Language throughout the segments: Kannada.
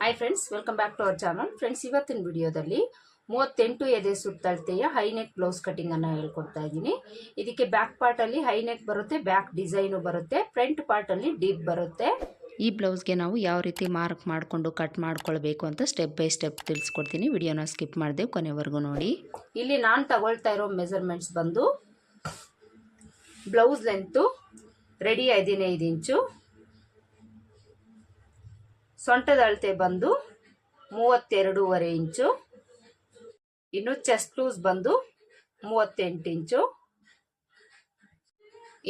Hi friends welcome back to our channel friends ಇವತ್ತಿನ ವಿಡಿಯೋದಲ್ಲಿ ಮೂವತ್ತೆಂಟು ಎದೆ ಸುತ್ತಳತೆಯ ಹೈ ನೆಕ್ ಬ್ಲೌಸ್ ಕಟಿಂಗ್ ಅನ್ನ ಹೇಳ್ಕೊಡ್ತಾ ಇದ್ದೀನಿ. ಇದಕ್ಕೆ ಬ್ಯಾಕ್ ಪಾರ್ಟ್ ಅಲ್ಲಿ ಹೈನೆಕ್ ಬರುತ್ತೆ ಬ್ಯಾಕ್ ಡಿಸೈನು ಬರುತ್ತೆ ಫ್ರಂಟ್ ಪಾರ್ಟ್ ಅಲ್ಲಿ ಡೀಪ್ ಬರುತ್ತೆ. ಈ ಬ್ಲೌಸ್ಗೆ ನಾವು ಯಾವ ರೀತಿ ಮಾರ್ಕ್ ಮಾಡಿಕೊಂಡು ಕಟ್ ಮಾಡ್ಕೊಳ್ಬೇಕು ಅಂತ ಸ್ಟೆಪ್ ಬೈ ಸ್ಟೆಪ್ ತಿಳಿಸ್ಕೊಡ್ತೀನಿ. ವಿಡಿಯೋನ ಸ್ಕಿಪ್ ಮಾಡಿದೆ ಕೊನೆವರೆಗೂ ನೋಡಿ. ಇಲ್ಲಿ ನಾನು ತಗೊಳ್ತಾ ಇರೋ ಮೆಜರ್ಮೆಂಟ್ಸ್ ಬಂದು ಬ್ಲೌಸ್ ಲೆಂತು ರೆಡಿ ಹದಿನೈದು ಇಂಚು ಸೊಂಟದ ಅಳತೆ ಬಂದು ಮೂವತ್ತೆರಡೂವರೆ ಇಂಚು, ಇನ್ನು ಚೆಸ್ಟ್ ಲೂಸ್ ಬಂದು ಮೂವತ್ತೆಂಟು ಇಂಚು,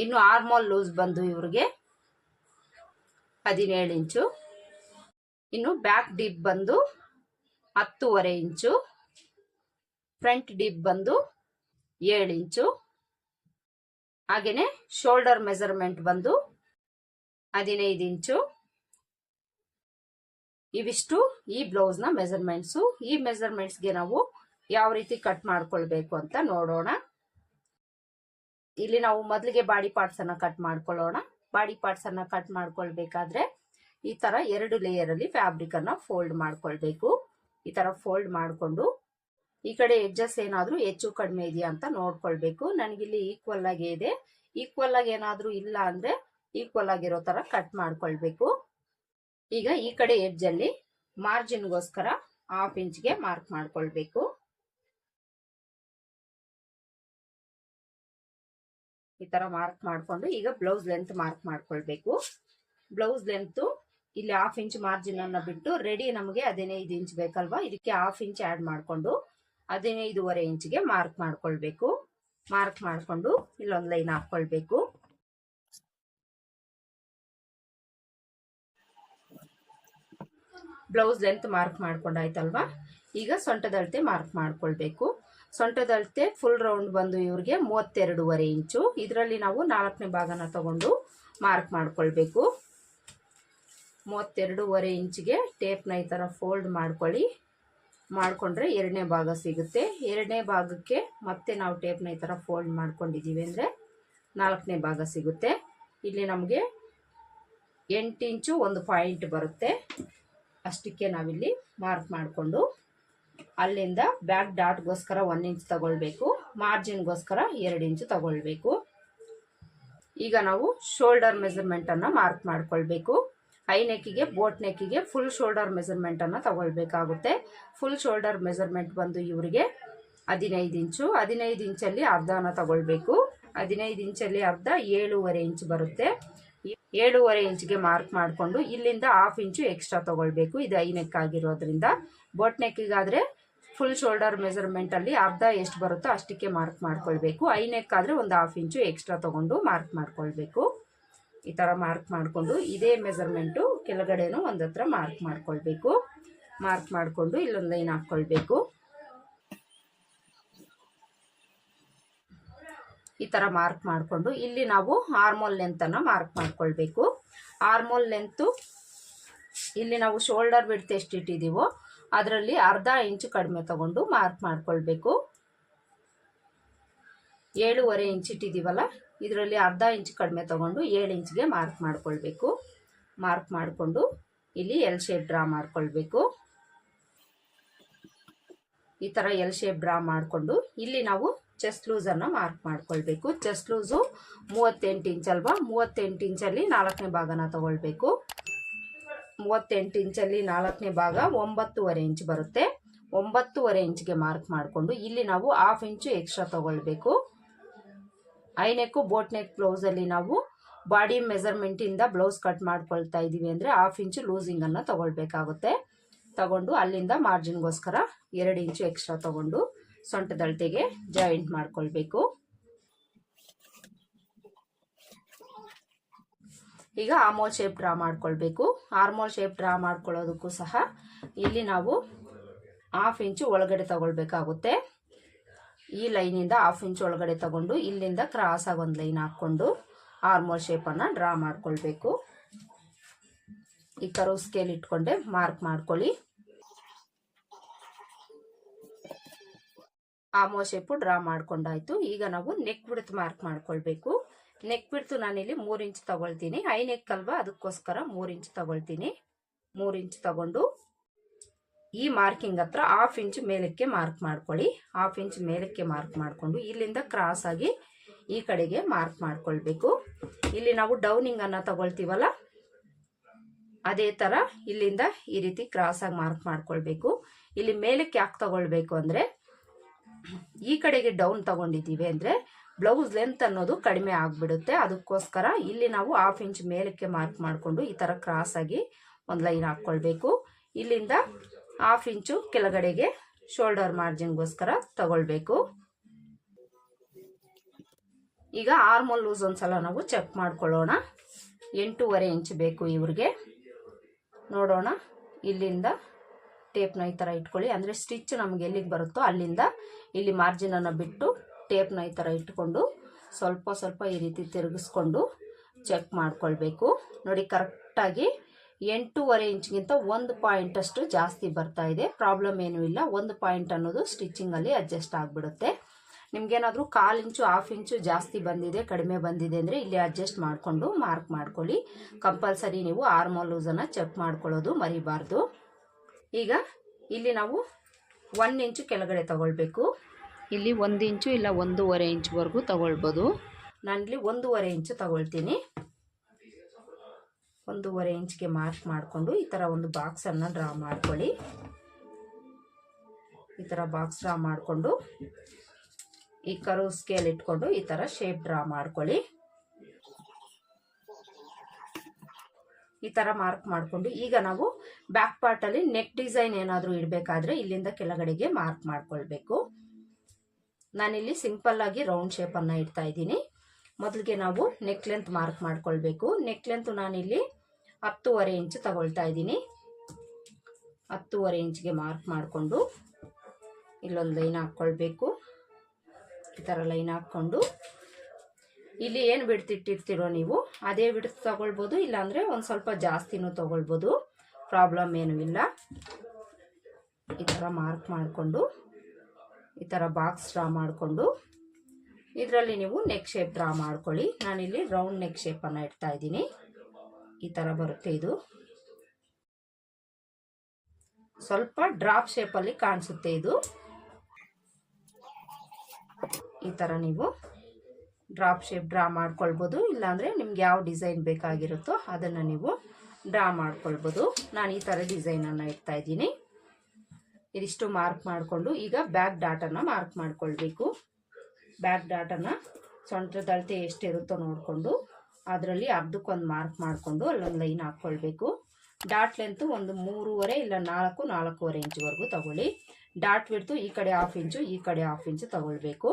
ಇನ್ನು ಆರ್ಮೋಲ್ ಲೂಸ್ ಬಂದು ಇವ್ರಿಗೆ ಹದಿನೇಳು ಇಂಚು, ಇನ್ನು ಬ್ಯಾಕ್ ಡಿಪ್ ಬಂದು ಹತ್ತೂವರೆ ಇಂಚು ಫ್ರಂಟ್ ಡಿಪ್ ಬಂದು ಏಳು ಇಂಚು ಹಾಗೆಯೇ ಶೋಲ್ಡರ್ ಮೆಜರ್ಮೆಂಟ್ ಬಂದು ಹದಿನೈದು ಇಂಚು ಇವಿಷ್ಟು ಈ ಬ್ಲೌಸ್ನ ಮೆಸರ್ಮೆಂಟ್ಸು ಈ ಮೆಸರ್ಮೆಂಟ್ಸ್ಗೆ ನಾವು ಯಾವ ರೀತಿ ಕಟ್ ಮಾಡ್ಕೊಳ್ಬೇಕು ಅಂತ ನೋಡೋಣ. ಇಲ್ಲಿ ನಾವು ಮೊದಲಿಗೆ ಬಾಡಿ ಪಾರ್ಟ್ಸ್ ಅನ್ನ ಕಟ್ ಮಾಡ್ಕೊಳ್ಳೋಣ. ಬಾಡಿ ಪಾರ್ಟ್ಸ್ ಅನ್ನ ಕಟ್ ಮಾಡ್ಕೊಳ್ಬೇಕಾದ್ರೆ ಈ ತರ ಎರಡು ಲೇಯರ್ ಅಲ್ಲಿ ಫ್ಯಾಬ್ರಿಕ್ ಫೋಲ್ಡ್ ಮಾಡ್ಕೊಳ್ಬೇಕು. ಈ ತರ ಫೋಲ್ಡ್ ಮಾಡಿಕೊಂಡು ಈ ಕಡೆ ಎಡ್ಜಸ್ ಏನಾದರೂ ಹೆಚ್ಚು ಕಡಿಮೆ ಇದೆಯಾ ಅಂತ ನೋಡ್ಕೊಳ್ಬೇಕು. ನನಗಿಲ್ಲಿ ಈಕ್ವಲ್ ಆಗಿ ಇದೆ. ಈಕ್ವಲ್ ಆಗಿ ಏನಾದ್ರೂ ಇಲ್ಲ ಅಂದ್ರೆ ಈಕ್ವಲ್ ಆಗಿರೋ ತರ ಕಟ್ ಮಾಡ್ಕೊಳ್ಬೇಕು. ಈಗ ಈ ಕಡೆ ಎಡ್ಜ್ ಅಲ್ಲಿ ಮಾರ್ಜಿನ್ಗೋಸ್ಕರ ಹಾಫ್ ಇಂಚ್ಗೆ ಮಾರ್ಕ್ ಮಾಡ್ಕೊಳ್ಬೇಕು. ಈ ತರ ಮಾರ್ಕ್ ಮಾಡ್ಕೊಂಡು ಈಗ ಬ್ಲೌಸ್ ಲೆಂತ್ ಮಾರ್ಕ್ ಮಾಡ್ಕೊಳ್ಬೇಕು. ಬ್ಲೌಸ್ ಲೆಂತ್ ಇಲ್ಲಿ ಹಾಫ್ ಇಂಚ್ ಮಾರ್ಜಿನ್ ಅನ್ನ ಬಿಟ್ಟು ರೆಡಿ ನಮಗೆ ಹದಿನೈದು ಇಂಚ್ ಬೇಕಲ್ವಾ? ಇದಕ್ಕೆ ಹಾಫ್ ಇಂಚ್ ಆಡ್ ಮಾಡ್ಕೊಂಡು ಹದಿನೈದುವರೆ ಇಂಚ್ಗೆ ಮಾರ್ಕ್ ಮಾಡ್ಕೊಳ್ಬೇಕು. ಮಾರ್ಕ್ ಮಾಡ್ಕೊಂಡು ಇಲ್ಲೊಂದು ಲೈನ್ ಹಾಕೊಳ್ಬೇಕು. ಬ್ಲೌಸ್ ಲೆಂತ್ ಮಾರ್ಕ್ ಮಾಡ್ಕೊಂಡಾಯ್ತಲ್ವಾ? ಈಗ ಸೊಂಟದಳತೆ ಮಾರ್ಕ್ ಮಾಡ್ಕೊಳ್ಬೇಕು. ಸೊಂಟದಳತೆ ಫುಲ್ ರೌಂಡ್ ಬಂದು ಇವ್ರಿಗೆ ಮೂವತ್ತೆರಡೂವರೆ ಇಂಚು. ಇದರಲ್ಲಿ ನಾವು ನಾಲ್ಕನೇ ಭಾಗನ ತಗೊಂಡು ಮಾರ್ಕ್ ಮಾಡ್ಕೊಳ್ಬೇಕು. ಮೂವತ್ತೆರಡೂವರೆ ಇಂಚಿಗೆ ಟೇಪ್ನ ಈ ಥರ ಫೋಲ್ಡ್ ಮಾಡ್ಕೊಳ್ಳಿ. ಮಾಡಿಕೊಂಡ್ರೆ ಎರಡನೇ ಭಾಗ ಸಿಗುತ್ತೆ. ಎರಡನೇ ಭಾಗಕ್ಕೆ ಮತ್ತೆ ನಾವು ಟೇಪ್ನ ಈ ಥರ ಫೋಲ್ಡ್ ಮಾಡ್ಕೊಂಡಿದ್ದೀವಿ ಅಂದರೆ ನಾಲ್ಕನೇ ಭಾಗ ಸಿಗುತ್ತೆ. ಇಲ್ಲಿ ನಮಗೆ ಎಂಟು ಇಂಚು ಒಂದು ಪಾಯಿಂಟ್ ಬರುತ್ತೆ. ಅಷ್ಟಕ್ಕೆ ನಾವಿಲ್ಲಿ ಮಾರ್ಕ್ ಮಾಡಿಕೊಂಡು ಅಲ್ಲಿಂದ ಬ್ಯಾಕ್ ಡಾಟ್ಗೋಸ್ಕರ ಒನ್ ಇಂಚ್ ತಗೊಳ್ಬೇಕು. ಮಾರ್ಜಿನ್ಗೋಸ್ಕರ ಎರಡು ಇಂಚು ತಗೊಳ್ಬೇಕು. ಈಗ ನಾವು ಶೋಲ್ಡರ್ ಮೆಜರ್ಮೆಂಟನ್ನು ಮಾರ್ಕ್ ಮಾಡಿಕೊಳ್ಬೇಕು. ಹೈ ನೆಕ್ಕಿಗೆ ಬೋಟ್ ನೆಕ್ಕಿಗೆ ಫುಲ್ ಶೋಲ್ಡರ್ ಮೆಜರ್ಮೆಂಟನ್ನು ತಗೊಳ್ಬೇಕಾಗುತ್ತೆ. ಫುಲ್ ಶೋಲ್ಡರ್ ಮೆಜರ್ಮೆಂಟ್ ಬಂದು ಇವರಿಗೆ ಹದಿನೈದು ಇಂಚು ಹದಿನೈದು ಇಂಚಲ್ಲಿ ಅರ್ಧನ ತಗೊಳ್ಬೇಕು. ಹದಿನೈದು ಇಂಚಲ್ಲಿ ಅರ್ಧ ಏಳೂವರೆ ಇಂಚ್ ಬರುತ್ತೆ. ಏಳೂವರೆ ಇಂಚ್ಗೆ ಮಾರ್ಕ್ ಮಾಡಿಕೊಂಡು ಇಲ್ಲಿಂದ ಹಾಫ್ ಇಂಚು ಎಕ್ಸ್ಟ್ರಾ ತೊಗೊಳ್ಬೇಕು. ಇದು ಐ ನೆಕ್ ಆಗಿರೋದ್ರಿಂದ. ಬೋಟ್ ನೆಕ್ಕಿಗಾದರೆ ಫುಲ್ ಶೋಲ್ಡರ್ ಮೆಸರ್ಮೆಂಟಲ್ಲಿ ಅರ್ಧ ಎಷ್ಟು ಬರುತ್ತೋ ಅಷ್ಟಕ್ಕೆ ಮಾರ್ಕ್ ಮಾಡ್ಕೊಳ್ಬೇಕು. ಐ ನೆಕ್ ಆದರೆ ಒಂದು ಹಾಫ್ ಇಂಚು ಎಕ್ಸ್ಟ್ರಾ ತಗೊಂಡು ಮಾರ್ಕ್ ಮಾಡ್ಕೊಳ್ಬೇಕು. ಈ ಥರ ಮಾರ್ಕ್ ಮಾಡಿಕೊಂಡು ಇದೇ ಮೆಸರ್ಮೆಂಟು ಕೆಳಗಡೆನೂ ಒಂದತ್ರ ಮಾರ್ಕ್ ಮಾಡ್ಕೊಳ್ಬೇಕು. ಮಾರ್ಕ್ ಮಾಡಿಕೊಂಡು ಇಲ್ಲೊಂದು ಲೈನ್ ಹಾಕ್ಕೊಳ್ಬೇಕು ಈ ಥರ ಮಾರ್ಕ್ ಮಾಡಿಕೊಂಡು ಇಲ್ಲಿ ನಾವು ಹಾರ್ಮೋಲ್ ಲೆಂತನ್ನು ಮಾರ್ಕ್ ಮಾಡ್ಕೊಳ್ಬೇಕು. ಆರ್ಮೋಲ್ ಲೆಂತು ಇಲ್ಲಿ ನಾವು ಶೋಲ್ಡರ್ ಬಿಡ್ತು ಎಷ್ಟು ಇಟ್ಟಿದ್ದೀವೋ ಅದರಲ್ಲಿ ಅರ್ಧ ಇಂಚು ಕಡಿಮೆ ತಗೊಂಡು ಮಾರ್ಕ್ ಮಾಡ್ಕೊಳ್ಬೇಕು. ಏಳುವರೆ ಇಂಚ್ ಇಟ್ಟಿದ್ದೀವಲ್ಲ ಇದರಲ್ಲಿ ಅರ್ಧ ಇಂಚ್ ಕಡಿಮೆ ತಗೊಂಡು ಏಳು ಇಂಚ್ಗೆ ಮಾರ್ಕ್ ಮಾಡ್ಕೊಳ್ಬೇಕು. ಮಾರ್ಕ್ ಮಾಡಿಕೊಂಡು ಇಲ್ಲಿ ಎಲ್ ಶೇಪ್ ಡ್ರಾ ಮಾಡ್ಕೊಳ್ಬೇಕು. ಈ ಥರ ಎಲ್ ಶೇಪ್ ಡ್ರಾ ಮಾಡಿಕೊಂಡು ಇಲ್ಲಿ ನಾವು ಚೆಸ್ಟ್ ಲೂಸನ್ನು ಮಾರ್ಕ್ ಮಾಡ್ಕೊಳ್ಬೇಕು. ಚೆಸ್ಟ್ ಲೂಸು ಮೂವತ್ತೆಂಟು ಇಂಚ್ ಅಲ್ವಾ? ಮೂವತ್ತೆಂಟು ಇಂಚಲ್ಲಿ ನಾಲ್ಕನೇ ಭಾಗನ ತಗೊಳ್ಬೇಕು. ಮೂವತ್ತೆಂಟು ಇಂಚಲ್ಲಿ ನಾಲ್ಕನೇ ಭಾಗ ಒಂಬತ್ತುವರೆ ಇಂಚ್ ಬರುತ್ತೆ. ಒಂಬತ್ತುವರೆ ಇಂಚ್ಗೆ ಮಾರ್ಕ್ ಮಾಡಿಕೊಂಡು ಇಲ್ಲಿ ನಾವು ಹಾಫ್ ಇಂಚು ಎಕ್ಸ್ಟ್ರಾ ತಗೊಳ್ಬೇಕು. ಐನೆಕ್ಕು ನೆಕ್ಕು ಬೋಟ್ ನೆಕ್ ಬ್ಲೌಸಲ್ಲಿ ನಾವು ಬಾಡಿ ಮೆಸರ್ಮೆಂಟಿಂದ ಬ್ಲೌಸ್ ಕಟ್ ಮಾಡ್ಕೊಳ್ತಾ ಇದ್ದೀವಿ ಅಂದರೆ ಹಾಫ್ ಇಂಚು ಲೂಸಿಂಗನ್ನು ತಗೊಳ್ಬೇಕಾಗುತ್ತೆ. ತಗೊಂಡು ಅಲ್ಲಿಂದ ಮಾರ್ಜಿನ್ಗೋಸ್ಕರ ಎರಡು ಇಂಚು ಎಕ್ಸ್ಟ್ರಾ ತಗೊಂಡು ಸೊಂಟದಳತೆಗೆ ಜಾಯಿಂಟ್ ಮಾಡ್ಕೊಳ್ಬೇಕು. ಈಗ ಆರ್ಮೋಲ್ ಶೇಪ್ ಡ್ರಾ ಮಾಡ್ಕೊಳ್ಬೇಕು. ಆರ್ಮೋಲ್ ಶೇಪ್ ಡ್ರಾ ಮಾಡ್ಕೊಳ್ಳೋದಕ್ಕೂ ಸಹ ಇಲ್ಲಿ ನಾವು ಹಾಫ್ ಇಂಚು ಒಳಗಡೆ ತಗೊಳ್ಬೇಕಾಗುತ್ತೆ. ಈ ಲೈನಿಂದ ಹಾಫ್ ಇಂಚು ಒಳಗಡೆ ತಗೊಂಡು ಇಲ್ಲಿಂದ ಕ್ರಾಸ್ ಆಗಿ ಒಂದು ಲೈನ್ ಹಾಕ್ಕೊಂಡು ಆರ್ಮೋಲ್ ಶೇಪನ್ನು ಡ್ರಾ ಮಾಡ್ಕೊಳ್ಬೇಕು. ಈ ಕರು ಸ್ಕೇಲ್ ಇಟ್ಕೊಂಡೆ ಮಾರ್ಕ್ ಮಾಡ್ಕೊಳ್ಳಿ. ಆಮೋ ಶೇಪು ಡ್ರಾ ಮಾಡ್ಕೊಂಡಾಯ್ತು. ಈಗ ನಾವು ನೆಕ್ ಬಿಡ್ತು ಮಾರ್ಕ್ ಮಾಡ್ಕೊಳ್ಬೇಕು. ನೆಕ್ ಬಿಡ್ತು ನಾನಿಲ್ಲಿ ಮೂರು ಇಂಚ್ ತಗೊಳ್ತೀನಿ. ಐ ನೆಕ್ ಅಲ್ವಾ? ಅದಕ್ಕೋಸ್ಕರ ಮೂರು ಇಂಚ್ ತಗೊಳ್ತೀನಿ. ಮೂರು ಇಂಚ್ ತಗೊಂಡು ಈ ಮಾರ್ಕಿಂಗ್ ಹತ್ರ ಹಾಫ್ ಇಂಚ್ ಮೇಲಕ್ಕೆ ಮಾರ್ಕ್ ಮಾಡ್ಕೊಳ್ಳಿ. ಹಾಫ್ ಇಂಚ್ ಮೇಲಕ್ಕೆ ಮಾರ್ಕ್ ಮಾಡಿಕೊಂಡು ಇಲ್ಲಿಂದ ಕ್ರಾಸ್ ಆಗಿ ಈ ಕಡೆಗೆ ಮಾರ್ಕ್ ಮಾಡ್ಕೊಳ್ಬೇಕು. ಇಲ್ಲಿ ನಾವು ಡೌನಿಂಗ್ ಅನ್ನ ತಗೊಳ್ತೀವಲ್ಲ? ಅದೇ ತರ ಇಲ್ಲಿಂದ ಈ ರೀತಿ ಕ್ರಾಸ್ ಆಗಿ ಮಾರ್ಕ್ ಮಾಡ್ಕೊಳ್ಬೇಕು. ಇಲ್ಲಿ ಮೇಲಕ್ಕೆ ಯಾಕೆ ತಗೊಳ್ಬೇಕು ಅಂದ್ರೆ ಈ ಕಡೆಗೆ ಡೌನ್ ತಗೊಂಡಿದ್ದೀವಿ ಅಂದರೆ ಬ್ಲೌಸ್ ಲೆಂತ್ ಅನ್ನೋದು ಕಡಿಮೆ ಆಗಿಬಿಡುತ್ತೆ. ಅದಕ್ಕೋಸ್ಕರ ಇಲ್ಲಿ ನಾವು ಹಾಫ್ ಇಂಚ್ ಮೇಲಕ್ಕೆ ಮಾರ್ಕ್ ಮಾಡಿಕೊಂಡು ಈ ಥರ ಆಗಿ ಒಂದು ಲೈನ್ ಹಾಕ್ಕೊಳ್ಬೇಕು. ಇಲ್ಲಿಂದ ಹಾಫ್ ಇಂಚು ಕೆಳಗಡೆಗೆ ಶೋಲ್ಡರ್ ಮಾರ್ಜಿನ್ಗೋಸ್ಕರ ತಗೊಳ್ಬೇಕು. ಈಗ ಆರ್ಮೋಲ್ ಲೂಸ್ ಒಂದ್ಸಲ ನಾವು ಚೆಕ್ ಮಾಡ್ಕೊಳ್ಳೋಣ. ಎಂಟೂವರೆ ಇಂಚ್ ಬೇಕು ಇವ್ರಿಗೆ. ನೋಡೋಣ ಇಲ್ಲಿಂದ ಟೇಪ್ನ ಈ ಥರ ಇಟ್ಕೊಳ್ಳಿ. ಅಂದರೆ ಸ್ಟಿಚ್ ನಮ್ಗೆ ಎಲ್ಲಿಗೆ ಬರುತ್ತೋ ಅಲ್ಲಿಂದ ಇಲ್ಲಿ ಮಾರ್ಜಿನನ್ನು ಬಿಟ್ಟು ಟೇಪ್ನ ಈ ಥರ ಇಟ್ಕೊಂಡು ಸ್ವಲ್ಪ ಸ್ವಲ್ಪ ಈ ರೀತಿ ತಿರುಗಿಸ್ಕೊಂಡು ಚೆಕ್ ಮಾಡ್ಕೊಳ್ಬೇಕು. ನೋಡಿ ಕರೆಕ್ಟಾಗಿ ಎಂಟೂವರೆ ಇಂಚ್ಗಿಂತ ಒಂದು ಪಾಯಿಂಟ್ ಅಷ್ಟು ಜಾಸ್ತಿ ಬರ್ತಾ ಇದೆ. ಪ್ರಾಬ್ಲಮ್ ಏನೂ ಇಲ್ಲ. ಒಂದು ಪಾಯಿಂಟ್ ಅನ್ನೋದು ಸ್ಟಿಚಿಂಗಲ್ಲಿ ಅಡ್ಜಸ್ಟ್ ಆಗಿಬಿಡುತ್ತೆ. ನಿಮ್ಗೇನಾದರೂ ಕಾಲು ಇಂಚು ಹಾಫ್ ಇಂಚು ಜಾಸ್ತಿ ಬಂದಿದೆ, ಕಡಿಮೆ ಬಂದಿದೆ ಅಂದರೆ ಇಲ್ಲಿ ಅಡ್ಜಸ್ಟ್ ಮಾಡಿಕೊಂಡು ಮಾರ್ಕ್ ಮಾಡ್ಕೊಳ್ಳಿ. ಕಂಪಲ್ಸರಿ ನೀವು ಆರ್ಮೋಲ್ ಲೂಸನ್ನು ಚೆಕ್ ಮಾಡ್ಕೊಳ್ಳೋದು ಮರಿಬಾರ್ದು. ಈಗ ಇಲ್ಲಿ ನಾವು ಒನ್ ಇಂಚು ಕೆಳಗಡೆ ತಗೊಳ್ಬೇಕು. ಇಲ್ಲಿ ಒಂದು ಇಂಚು ಇಲ್ಲ ಒಂದೂವರೆ ಇಂಚ್ವರೆಗೂ ತಗೊಳ್ಬೋದು. ನಾನಿಲ್ಲಿ ಒಂದೂವರೆ ಇಂಚು ತಗೊಳ್ತೀನಿ. ಒಂದೂವರೆ ಇಂಚ್ಗೆ ಮಾರ್ಕ್ ಮಾಡಿಕೊಂಡು ಈ ಥರ ಒಂದು ಬಾಕ್ಸನ್ನು ಡ್ರಾ ಮಾಡ್ಕೊಳ್ಳಿ. ಈ ಥರ ಬಾಕ್ಸ್ ಡ್ರಾ ಮಾಡಿಕೊಂಡು ಈ ಕರು ಸ್ಕೇಲ್ ಇಟ್ಕೊಂಡು ಈ ಥರ ಶೇಪ್ ಡ್ರಾ ಮಾಡ್ಕೊಳ್ಳಿ. ಈ ಥರ ಮಾರ್ಕ್ ಮಾಡಿಕೊಂಡು, ಈಗ ನಾವು ಬ್ಯಾಕ್ ಪಾರ್ಟಲ್ಲಿ ನೆಕ್ ಡಿಸೈನ್ ಏನಾದರೂ ಇಡಬೇಕಾದ್ರೆ ಇಲ್ಲಿಂದ ಕೆಳಗಡೆಗೆ ಮಾರ್ಕ್ ಮಾಡ್ಕೊಳ್ಬೇಕು. ನಾನಿಲ್ಲಿ ಸಿಂಪಲ್ ಆಗಿ ರೌಂಡ್ ಶೇಪನ್ನು ಇಡ್ತಾ ಇದ್ದೀನಿ. ಮೊದಲಿಗೆ ನಾವು ನೆಕ್ ಲೆಂತ್ ಮಾರ್ಕ್ ಮಾಡ್ಕೊಳ್ಬೇಕು. ನೆಕ್ ಲೆಂತ್ ನಾನಿಲ್ಲಿ ಹತ್ತೂವರೆ ಇಂಚ್ ತಗೊಳ್ತಾ ಇದ್ದೀನಿ. ಹತ್ತೂವರೆ ಇಂಚ್ಗೆ ಮಾರ್ಕ್ ಮಾಡಿಕೊಂಡು ಇಲ್ಲೊಂದು ಲೈನ್ ಹಾಕ್ಕೊಳ್ಬೇಕು ಈ ಥರ ಲೈನ್ ಹಾಕ್ಕೊಂಡು ಇಲ್ಲಿ ಏನು ಬಿಡ್ತಿಟ್ಟಿರ್ತೀರೋ ನೀವು, ಅದೇ ಬಿಡ್ತು ತೊಗೊಳ್ಬೋದು. ಇಲ್ಲಾಂದರೆ ಒಂದು ಸ್ವಲ್ಪ ಜಾಸ್ತಿನೂ ತಗೊಳ್ಬೋದು. ಪ್ರಾಬ್ಲಮ್ ಏನೂ ಇಲ್ಲ. ಈ ಥರ ಮಾರ್ಕ್ ಮಾಡಿಕೊಂಡು, ಈ ಥರ ಬಾಕ್ಸ್ ಡ್ರಾ ಮಾಡಿಕೊಂಡು, ಇದರಲ್ಲಿ ನೀವು ನೆಕ್ ಶೇಪ್ ಡ್ರಾ ಮಾಡ್ಕೊಳ್ಳಿ. ನಾನಿಲ್ಲಿ ರೌಂಡ್ ನೆಕ್ ಶೇಪನ್ನು ಇಡ್ತಾ ಇದ್ದೀನಿ. ಈ ಥರ ಬರುತ್ತೆ ಇದು. ಸ್ವಲ್ಪ ಡ್ರಾಪ್ ಶೇಪಲ್ಲಿ ಕಾಣಿಸುತ್ತೆ ಇದು. ಈ ಥರ ನೀವು ಡ್ರಾಪ್ ಶೇಪ್ ಡ್ರಾ ಮಾಡ್ಕೊಳ್ಬೋದು, ಇಲ್ಲಾಂದರೆ ನಿಮ್ಗೆ ಯಾವ ಡಿಸೈನ್ ಬೇಕಾಗಿರುತ್ತೋ ಅದನ್ನು ನೀವು ಡ್ರಾ ಮಾಡ್ಕೊಳ್ಬೋದು. ನಾನು ಈ ಥರ ಡಿಸೈನನ್ನು ಇಡ್ತಾ ಇದ್ದೀನಿ. ಇದಿಷ್ಟು ಮಾರ್ಕ್ ಮಾಡಿಕೊಂಡು ಈಗ ಬ್ಯಾಕ್ ಡಾಟನ್ನು ಮಾರ್ಕ್ ಮಾಡ್ಕೊಳ್ಬೇಕು. ಬ್ಯಾಕ್ ಡಾಟನ್ನು ಸೊಂಟದ ಎಷ್ಟಿರುತ್ತೋ ನೋಡಿಕೊಂಡು ಅದರಲ್ಲಿ ಅರ್ಧಕ್ಕೊಂದು ಮಾರ್ಕ್ ಮಾಡಿಕೊಂಡು ಅಲ್ಲೊಂದು ಲೈನ್ ಹಾಕ್ಕೊಳ್ಬೇಕು ಡಾಟ್ ಲೆಂತು ಒಂದು ಮೂರುವರೆ ಇಲ್ಲ ನಾಲ್ಕು, ನಾಲ್ಕೂವರೆ ಇಂಚ್ವರೆಗೂ ತಗೊಳ್ಳಿ. ಡಾಟ್ ಬಿಡ್ತು ಈ ಕಡೆ ಹಾಫ್ ಇಂಚು, ಈ ಕಡೆ ಹಾಫ್ ಇಂಚು ತಗೊಳ್ಬೇಕು.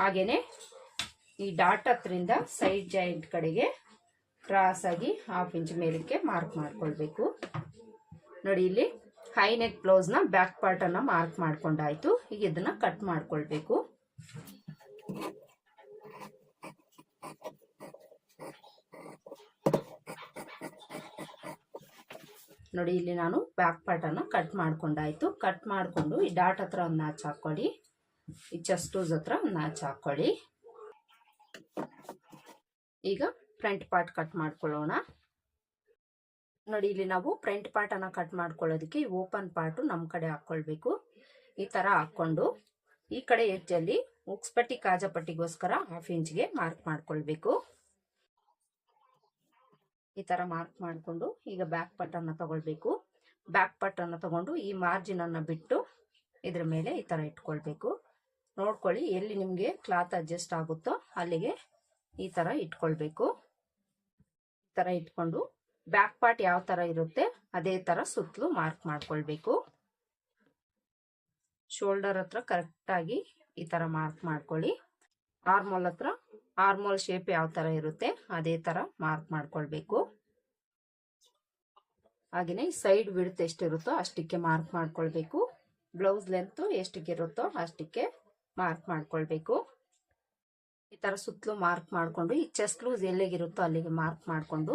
ಹಾಗೆಯೇ ಈ ಡಾಟ್ ಹತ್ರಿಂದ ಸೈಡ್ ಜಾಯಿಂಟ್ ಕಡೆಗೆ ಕ್ರಾಸ್ ಆಗಿ ಹಾಫ್ ಇಂಚ್ ಮೇಲಕ್ಕೆ ಮಾರ್ಕ್ ಮಾಡ್ಕೊಳ್ಬೇಕು. ನೋಡಿ ಇಲ್ಲಿ ಹೈ ನೆಕ್ ಬ್ಲೌಸ್ನ ಬ್ಯಾಕ್ ಪಾರ್ಟನ್ನು ಮಾರ್ಕ್ ಮಾಡ್ಕೊಂಡಾಯ್ತು. ಈಗ ಇದನ್ನ ಕಟ್ ಮಾಡ್ಕೊಳ್ಬೇಕು. ನೋಡಿ ಇಲ್ಲಿ ನಾನು ಬ್ಯಾಕ್ ಪಾರ್ಟನ್ನು ಕಟ್ ಮಾಡ್ಕೊಂಡಾಯ್ತು. ಕಟ್ ಮಾಡಿಕೊಂಡು ಈ ಡಾಟ್ ಹತ್ರ ಒಂದು ನಾಚ್ ಈ ಚೆಸ್ಟೂಸ್ ಹತ್ರ ಮ್ಯಾಚ್ ನಾಚ್ ಹಾಕ್ಕೊಳ್ಳಿ ಈಗ ಫ್ರಂಟ್ ಪಾರ್ಟ್ ಕಟ್ ಮಾಡ್ಕೊಳ್ಳೋಣ. ನೋಡಿ, ಇಲ್ಲಿ ನಾವು ಫ್ರಂಟ್ ಪಾರ್ಟನ್ನು ಕಟ್ ಮಾಡ್ಕೊಳ್ಳೋದಕ್ಕೆ ಈ ಓಪನ್ ಪಾರ್ಟು ನಮ್ಮ ಕಡೆ ಹಾಕ್ಕೊಳ್ಬೇಕು ಈ ಥರ ಹಾಕ್ಕೊಂಡು ಈ ಕಡೆ ಎಡ್ಜಲ್ಲಿ ಉಕ್ಸ್ಪಟ್ಟಿ ಕಾಜಪಟ್ಟಿಗೋಸ್ಕರ ಹಾಫ್ ಇಂಚ್ಗೆ ಮಾರ್ಕ್ ಮಾಡ್ಕೊಳ್ಬೇಕು. ಈ ಥರ ಮಾರ್ಕ್ ಮಾಡಿಕೊಂಡು ಈಗ ಬ್ಯಾಕ್ ಪಟ್ಟನ್ನು ತಗೊಳ್ಬೇಕು. ಬ್ಯಾಕ್ ಪಟ್ಟನ್ನು ತಗೊಂಡು ಈ ಮಾರ್ಜಿನನ್ನು ಬಿಟ್ಟು ಇದ್ರ ಮೇಲೆ ಈ ಥರ ಇಟ್ಕೊಳ್ಬೇಕು. ನೋಡ್ಕೊಳ್ಳಿ, ಎಲ್ಲಿ ನಿಮಗೆ ಕ್ಲಾತ್ ಅಡ್ಜಸ್ಟ್ ಆಗುತ್ತೋ ಅಲ್ಲಿಗೆ ಈ ಥರ ಇಟ್ಕೊಳ್ಬೇಕು. ಈ ಥರ ಇಟ್ಕೊಂಡು ಬ್ಯಾಕ್ ಪಾರ್ಟ್ ಯಾವ ಥರ ಇರುತ್ತೆ ಅದೇ ಥರ ಸುತ್ತಲೂ ಮಾರ್ಕ್ ಮಾಡ್ಕೊಳ್ಬೇಕು. ಶೋಲ್ಡರ್ ಹತ್ರ ಕರೆಕ್ಟಾಗಿ ಈ ಥರ ಮಾರ್ಕ್ ಮಾಡ್ಕೊಳ್ಳಿ. ಆರ್ಮೋಲ್ ಹತ್ರ ಆರ್ಮೋಲ್ ಶೇಪ್ ಯಾವ ಥರ ಇರುತ್ತೆ ಅದೇ ಥರ ಮಾರ್ಕ್ ಮಾಡ್ಕೊಳ್ಬೇಕು. ಹಾಗೆಯೇ ಸೈಡ್ ವಿಡ್ತ್ ಎಷ್ಟಿರುತ್ತೋ ಅಷ್ಟಕ್ಕೆ ಮಾರ್ಕ್ ಮಾಡ್ಕೊಳ್ಬೇಕು. ಬ್ಲೌಸ್ ಲೆಂತು ಎಷ್ಟಕ್ಕೆ ಇರುತ್ತೋ ಅಷ್ಟಕ್ಕೆ ಮಾರ್ಕ್ ಮಾಡ್ಕೊಳ್ಬೇಕು. ಈ ಥರ ಸುತ್ತಲೂ ಮಾರ್ಕ್ ಮಾಡಿಕೊಂಡು, ಈ ಚೆಸ್ಟ್ ಲೂಸ್ ಎಲ್ಲಿಗಿರುತ್ತೋ ಅಲ್ಲಿಗೆ ಮಾರ್ಕ್ ಮಾಡಿಕೊಂಡು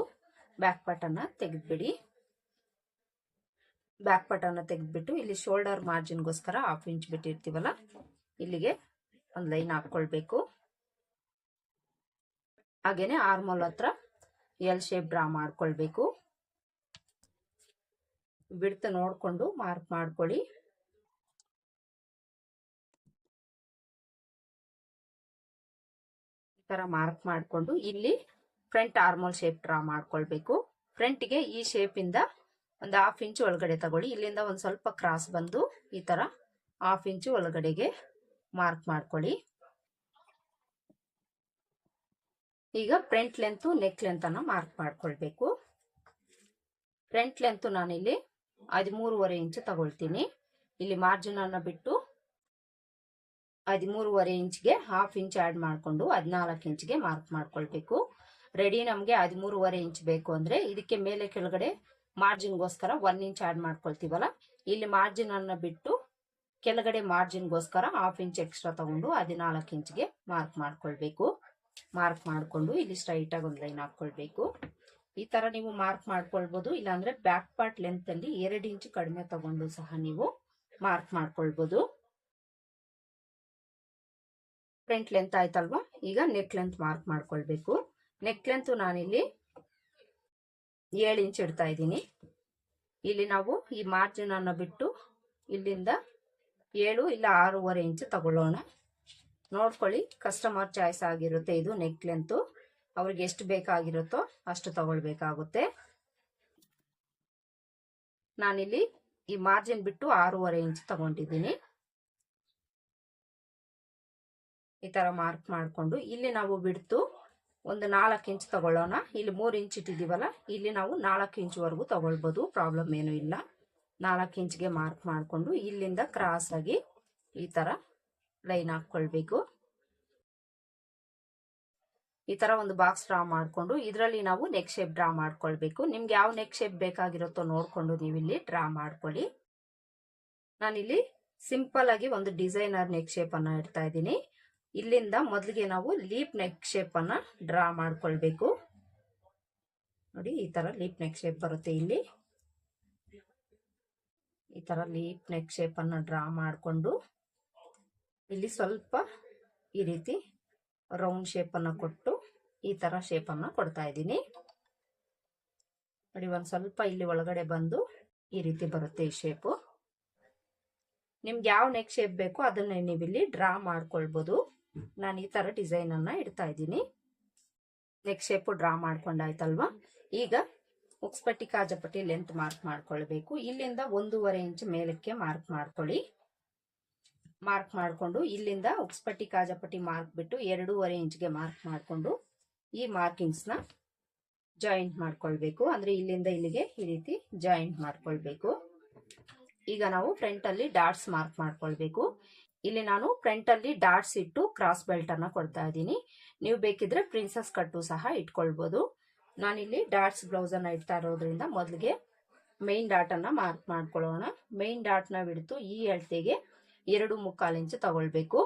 ಬ್ಯಾಕ್ ಪಟ್ಟನ್ನು ತೆಗೆದ್ಬಿಡಿ. ಬ್ಯಾಕ್ ಪಟ್ಟನ್ನು ತೆಗೆದ್ಬಿಟ್ಟು, ಇಲ್ಲಿ ಶೋಲ್ಡರ್ ಮಾರ್ಜಿನ್ಗೋಸ್ಕರ ಹಾಫ್ ಇಂಚ್ ಬಿಟ್ಟಿರ್ತೀವಲ್ಲ, ಇಲ್ಲಿಗೆ ಒಂದು ಲೈನ್ ಹಾಕ್ಕೊಳ್ಬೇಕು. ಹಾಗೇನೆ ಆರ್ಮೋಲ್ ಹತ್ರ ಎಲ್ ಶೇಪ್ ಡ್ರಾ ಮಾಡ್ಕೊಳ್ಬೇಕು. ಬಿಡ್ತು ನೋಡಿಕೊಂಡು ಮಾರ್ಕ್ ಮಾಡ್ಕೊಳ್ಳಿ. ಥರ ಮಾರ್ಕ್ ಮಾಡಿಕೊಂಡು ಇಲ್ಲಿ ಫ್ರಂಟ್ ಆರ್ಮೋಲ್ ಶೇಪ್ ಡ್ರಾ ಮಾಡ್ಕೊಳ್ಬೇಕು. ಫ್ರಂಟ್ಗೆ ಈ ಶೇಪಿಂದ ಒಂದು ಹಾಫ್ ಇಂಚು ಒಳಗಡೆ ತಗೊಳ್ಳಿ. ಇಲ್ಲಿಂದ ಒಂದು ಸ್ವಲ್ಪ ಕ್ರಾಸ್ ಬಂದು ಈ ತರ ಹಾಫ್ ಇಂಚು ಒಳಗಡೆಗೆ ಮಾರ್ಕ್ ಮಾಡ್ಕೊಳ್ಳಿ. ಈಗ ಫ್ರಂಟ್ ಲೆಂತು ನೆಕ್ ಲೆಂತನ್ನು ಮಾರ್ಕ್ ಮಾಡ್ಕೊಳ್ಬೇಕು. ಫ್ರಂಟ್ ಲೆಂತು ನಾನಿಲ್ಲಿ ಹದಿಮೂರುವರೆ ಇಂಚು ತಗೊಳ್ತೀನಿ. ಇಲ್ಲಿ ಮಾರ್ಜಿನ್ ಅನ್ನ ಬಿಟ್ಟು ಹದಿಮೂರುವರೆ ಇಂಚ್ಗೆ ಹಾಫ್ ಇಂಚ್ ಆ್ಯಡ್ ಮಾಡಿಕೊಂಡು ಹದಿನಾಲ್ಕು ಇಂಚ್ಗೆ ಮಾರ್ಕ್ ಮಾಡ್ಕೊಳ್ಬೇಕು. ರೆಡಿ ನಮಗೆ ಹದಿಮೂರುವರೆ ಇಂಚ್ ಬೇಕು ಅಂದರೆ ಇದಕ್ಕೆ ಮೇಲೆ ಕೆಳಗಡೆ ಮಾರ್ಜಿನ್ಗೋಸ್ಕರ ಒನ್ ಇಂಚ್ ಆ್ಯಡ್ ಮಾಡ್ಕೊಳ್ತೀವಲ್ಲ? ಇಲ್ಲಿ ಮಾರ್ಜಿನನ್ನು ಬಿಟ್ಟು ಕೆಳಗಡೆ ಮಾರ್ಜಿನ್ಗೋಸ್ಕರ ಹಾಫ್ ಇಂಚ್ ಎಕ್ಸ್ಟ್ರಾ ತಗೊಂಡು ಹದಿನಾಲ್ಕು ಇಂಚ್ಗೆ ಮಾರ್ಕ್ ಮಾಡ್ಕೊಳ್ಬೇಕು. ಮಾರ್ಕ್ ಮಾಡಿಕೊಂಡು ಇಲ್ಲಿ ಸ್ಟ್ರೈಟಾಗಿ ಒಂದು ಲೈನ್ ಹಾಕ್ಕೊಳ್ಬೇಕು ಈ ಥರ ನೀವು ಮಾರ್ಕ್ ಮಾಡ್ಕೊಳ್ಬೋದು, ಇಲ್ಲಾಂದರೆ ಬ್ಯಾಕ್ ಪಾರ್ಟ್ ಲೆಂತಲ್ಲಿ ಎರಡು ಇಂಚು ಕಡಿಮೆ ತಗೊಂಡು ಸಹ ನೀವು ಮಾರ್ಕ್ ಮಾಡ್ಕೊಳ್ಬೋದು. ಫ್ರಂಟ್ ಲೆಂತ್ ಆಯ್ತಲ್ವಾ? ಈಗ ನೆಕ್ ಲೆಂತ್ ಮಾರ್ಕ್ ಮಾಡ್ಕೊಳ್ಬೇಕು. ನೆಕ್ ಲೆಂತ್ ನಾನಿಲ್ಲಿ ಏಳು ಇಂಚ್ ಇಡ್ತಾ ಇದ್ದೀನಿ. ಇಲ್ಲಿ ನಾವು ಈ ಮಾರ್ಜಿನ್ ಅನ್ನು ಬಿಟ್ಟು ಇಲ್ಲಿಂದ ಏಳು ಇಲ್ಲ ಆರೂವರೆ ಇಂಚ್ ತಗೊಳ್ಳೋಣ. ನೋಡ್ಕೊಳ್ಳಿ ಕಸ್ಟಮರ್ ಚಾಯ್ಸ್ ಆಗಿರುತ್ತೆ ಇದು ನೆಕ್ ಲೆಂತು. ಅವ್ರಿಗೆ ಎಷ್ಟು ಬೇಕಾಗಿರುತ್ತೋ ಅಷ್ಟು ತಗೊಳ್ಬೇಕಾಗುತ್ತೆ. ನಾನಿಲ್ಲಿ ಈ ಮಾರ್ಜಿನ್ ಬಿಟ್ಟು ಆರೂವರೆ ಇಂಚ್ ತಗೊಂಡಿದ್ದೀನಿ. ಈ ತರ ಮಾರ್ಕ್ ಮಾಡಿಕೊಂಡು ಇಲ್ಲಿ ನಾವು ಬಿಡ್ತು ಒಂದು ನಾಲ್ಕು ಇಂಚ್ ತಗೊಳ್ಳೋಣ. ಇಲ್ಲಿ ಮೂರು ಇಂಚ್ ಇಟ್ಟಿದ್ದೀವಲ್ಲ, ಇಲ್ಲಿ ನಾವು ನಾಲ್ಕು ಇಂಚ್ವರೆಗೂ ತಗೊಳ್ಬೋದು ಪ್ರಾಬ್ಲಮ್ ಏನೂ ಇಲ್ಲ. ನಾಲ್ಕು ಇಂಚ್ಗೆ ಮಾರ್ಕ್ ಮಾಡಿಕೊಂಡು ಇಲ್ಲಿಂದ ಕ್ರಾಸ್ ಆಗಿ ಈ ತರ ಲೈನ್ ಹಾಕ್ಕೊಳ್ಬೇಕು. ಈ ತರ ಒಂದು ಬಾಕ್ಸ್ ಡ್ರಾ ಮಾಡಿಕೊಂಡು ಇದರಲ್ಲಿ ನಾವು ನೆಕ್ ಶೇಪ್ ಡ್ರಾ ಮಾಡ್ಕೊಳ್ಬೇಕು. ನಿಮ್ಗೆ ಯಾವ ನೆಕ್ ಶೇಪ್ ಬೇಕಾಗಿರುತ್ತೋ ನೋಡಿಕೊಂಡು ನೀವು ಇಲ್ಲಿ ಡ್ರಾ ಮಾಡ್ಕೊಳ್ಳಿ. ನಾನಿಲ್ಲಿ ಸಿಂಪಲ್ ಆಗಿ ಒಂದು ಡಿಸೈನರ್ ನೆಕ್ ಶೇಪ್ ಅನ್ನ ಇಡ್ತಾ ಇದ್ದೀನಿ. ಇಲ್ಲಿಂದ ಮೊದಲಿಗೆ ನಾವು ಲೀಪ್ ನೆಕ್ ಶೇಪ್ ಅನ್ನ ಡ್ರಾ ಮಾಡ್ಕೊಳ್ಬೇಕು. ನೋಡಿ, ಈ ತರ ಲೀಪ್ ನೆಕ್ ಶೇಪ್ ಬರುತ್ತೆ ಇಲ್ಲಿ. ಈ ತರ ಲೀಪ್ ನೆಕ್ ಶೇಪನ್ನು ಡ್ರಾ ಮಾಡಿಕೊಂಡು ಇಲ್ಲಿ ಸ್ವಲ್ಪ ಈ ರೀತಿ ರೌಂಡ್ ಶೇಪನ್ನು ಕೊಟ್ಟು ಈ ತರ ಶೇಪನ್ನು ಕೊಡ್ತಾ ಇದ್ದೀನಿ. ನೋಡಿ, ಒಂದ್ ಸ್ವಲ್ಪ ಇಲ್ಲಿ ಒಳಗಡೆ ಬಂದು ಈ ರೀತಿ ಬರುತ್ತೆ ಈ ಶೇಪು ನಿಮ್ಗೆ ಯಾವ ನೆಕ್ ಶೇಪ್ ಬೇಕೋ ಅದನ್ನ ನೀವಿಲ್ಲಿ ಡ್ರಾ ಮಾಡ್ಕೊಳ್ಬೋದು. ನಾನು ಈ ತರ ಡಿಸೈನ್ ಅನ್ನ ಇಡ್ತಾ ಇದ್ದೀನಿ. ನೆಕ್ ಶೇಪು ಡ್ರಾ ಮಾಡ್ಕೊಂಡಾಯ್ತಲ್ವಾ ಈಗ ಉಕ್ಸ್ಪಟ್ಟಿ ಕಾಜಪಟ್ಟಿ ಲೆಂತ್ ಮಾರ್ಕ್ ಮಾಡ್ಕೊಳ್ಬೇಕು. ಇಲ್ಲಿಂದ ಒಂದೂವರೆ ಇಂಚ್ ಮೇಲಕ್ಕೆ ಮಾರ್ಕ್ ಮಾಡ್ಕೊಳ್ಳಿ. ಮಾರ್ಕ್ ಮಾಡಿಕೊಂಡು ಇಲ್ಲಿಂದ ಉಕ್ಸ್ಪಟ್ಟಿ ಕಾಜಪಟ್ಟಿ ಮಾರ್ಕ್ ಬಿಟ್ಟು ಎರಡೂವರೆ ಇಂಚ್ಗೆ ಮಾರ್ಕ್ ಮಾಡಿಕೊಂಡು ಈ ಮಾರ್ಕಿಂಗ್ಸ್ನ ಜಾಯಿಂಟ್ ಮಾಡ್ಕೊಳ್ಬೇಕು. ಅಂದ್ರೆ ಇಲ್ಲಿಂದ ಇಲ್ಲಿಗೆ ಈ ರೀತಿ ಜಾಯಿಂಟ್ ಮಾಡ್ಕೊಳ್ಬೇಕು. ಈಗ ನಾವು ಫ್ರಂಟ್ ಅಲ್ಲಿ ಡಾಟ್ಸ್ ಮಾರ್ಕ್ ಮಾಡ್ಕೊಳ್ಬೇಕು. ಇಲ್ಲಿ ನಾನು ಫ್ರಂಟ್ ಅಲ್ಲಿ ಡಾಟ್ಸ್ ಇಟ್ಟು ಕ್ರಾಸ್ ಬೆಲ್ಟ್ ಅನ್ನ ಕೊಡ್ತಾ ಇದ್ದೀನಿ. ನೀವು ಬೇಕಿದ್ರೆ ಪ್ರಿನ್ಸಸ್ ಕಟ್ಟು ಸಹ ಇಟ್ಕೊಳ್ಬೋದು. ನಾನಿಲ್ಲಿ ಡಾಟ್ಸ್ ಬ್ಲೌಸ್ ಅನ್ನ ಇಡ್ತಾ ಇರೋದ್ರಿಂದ ಮೊದಲಿಗೆ ಮೈನ್ ಡಾಟ್ ಅನ್ನ ಮಾರ್ಕ್ ಮಾಡ್ಕೊಳ್ಳೋಣ. ಮೈನ್ ಡಾಟ್ನ ಬಿಡ್ತು ಈ ಅಳತೆಗೆ ಎರಡು ಮುಕ್ಕಾಲು ಇಂಚು ತಗೊಳ್ಬೇಕು.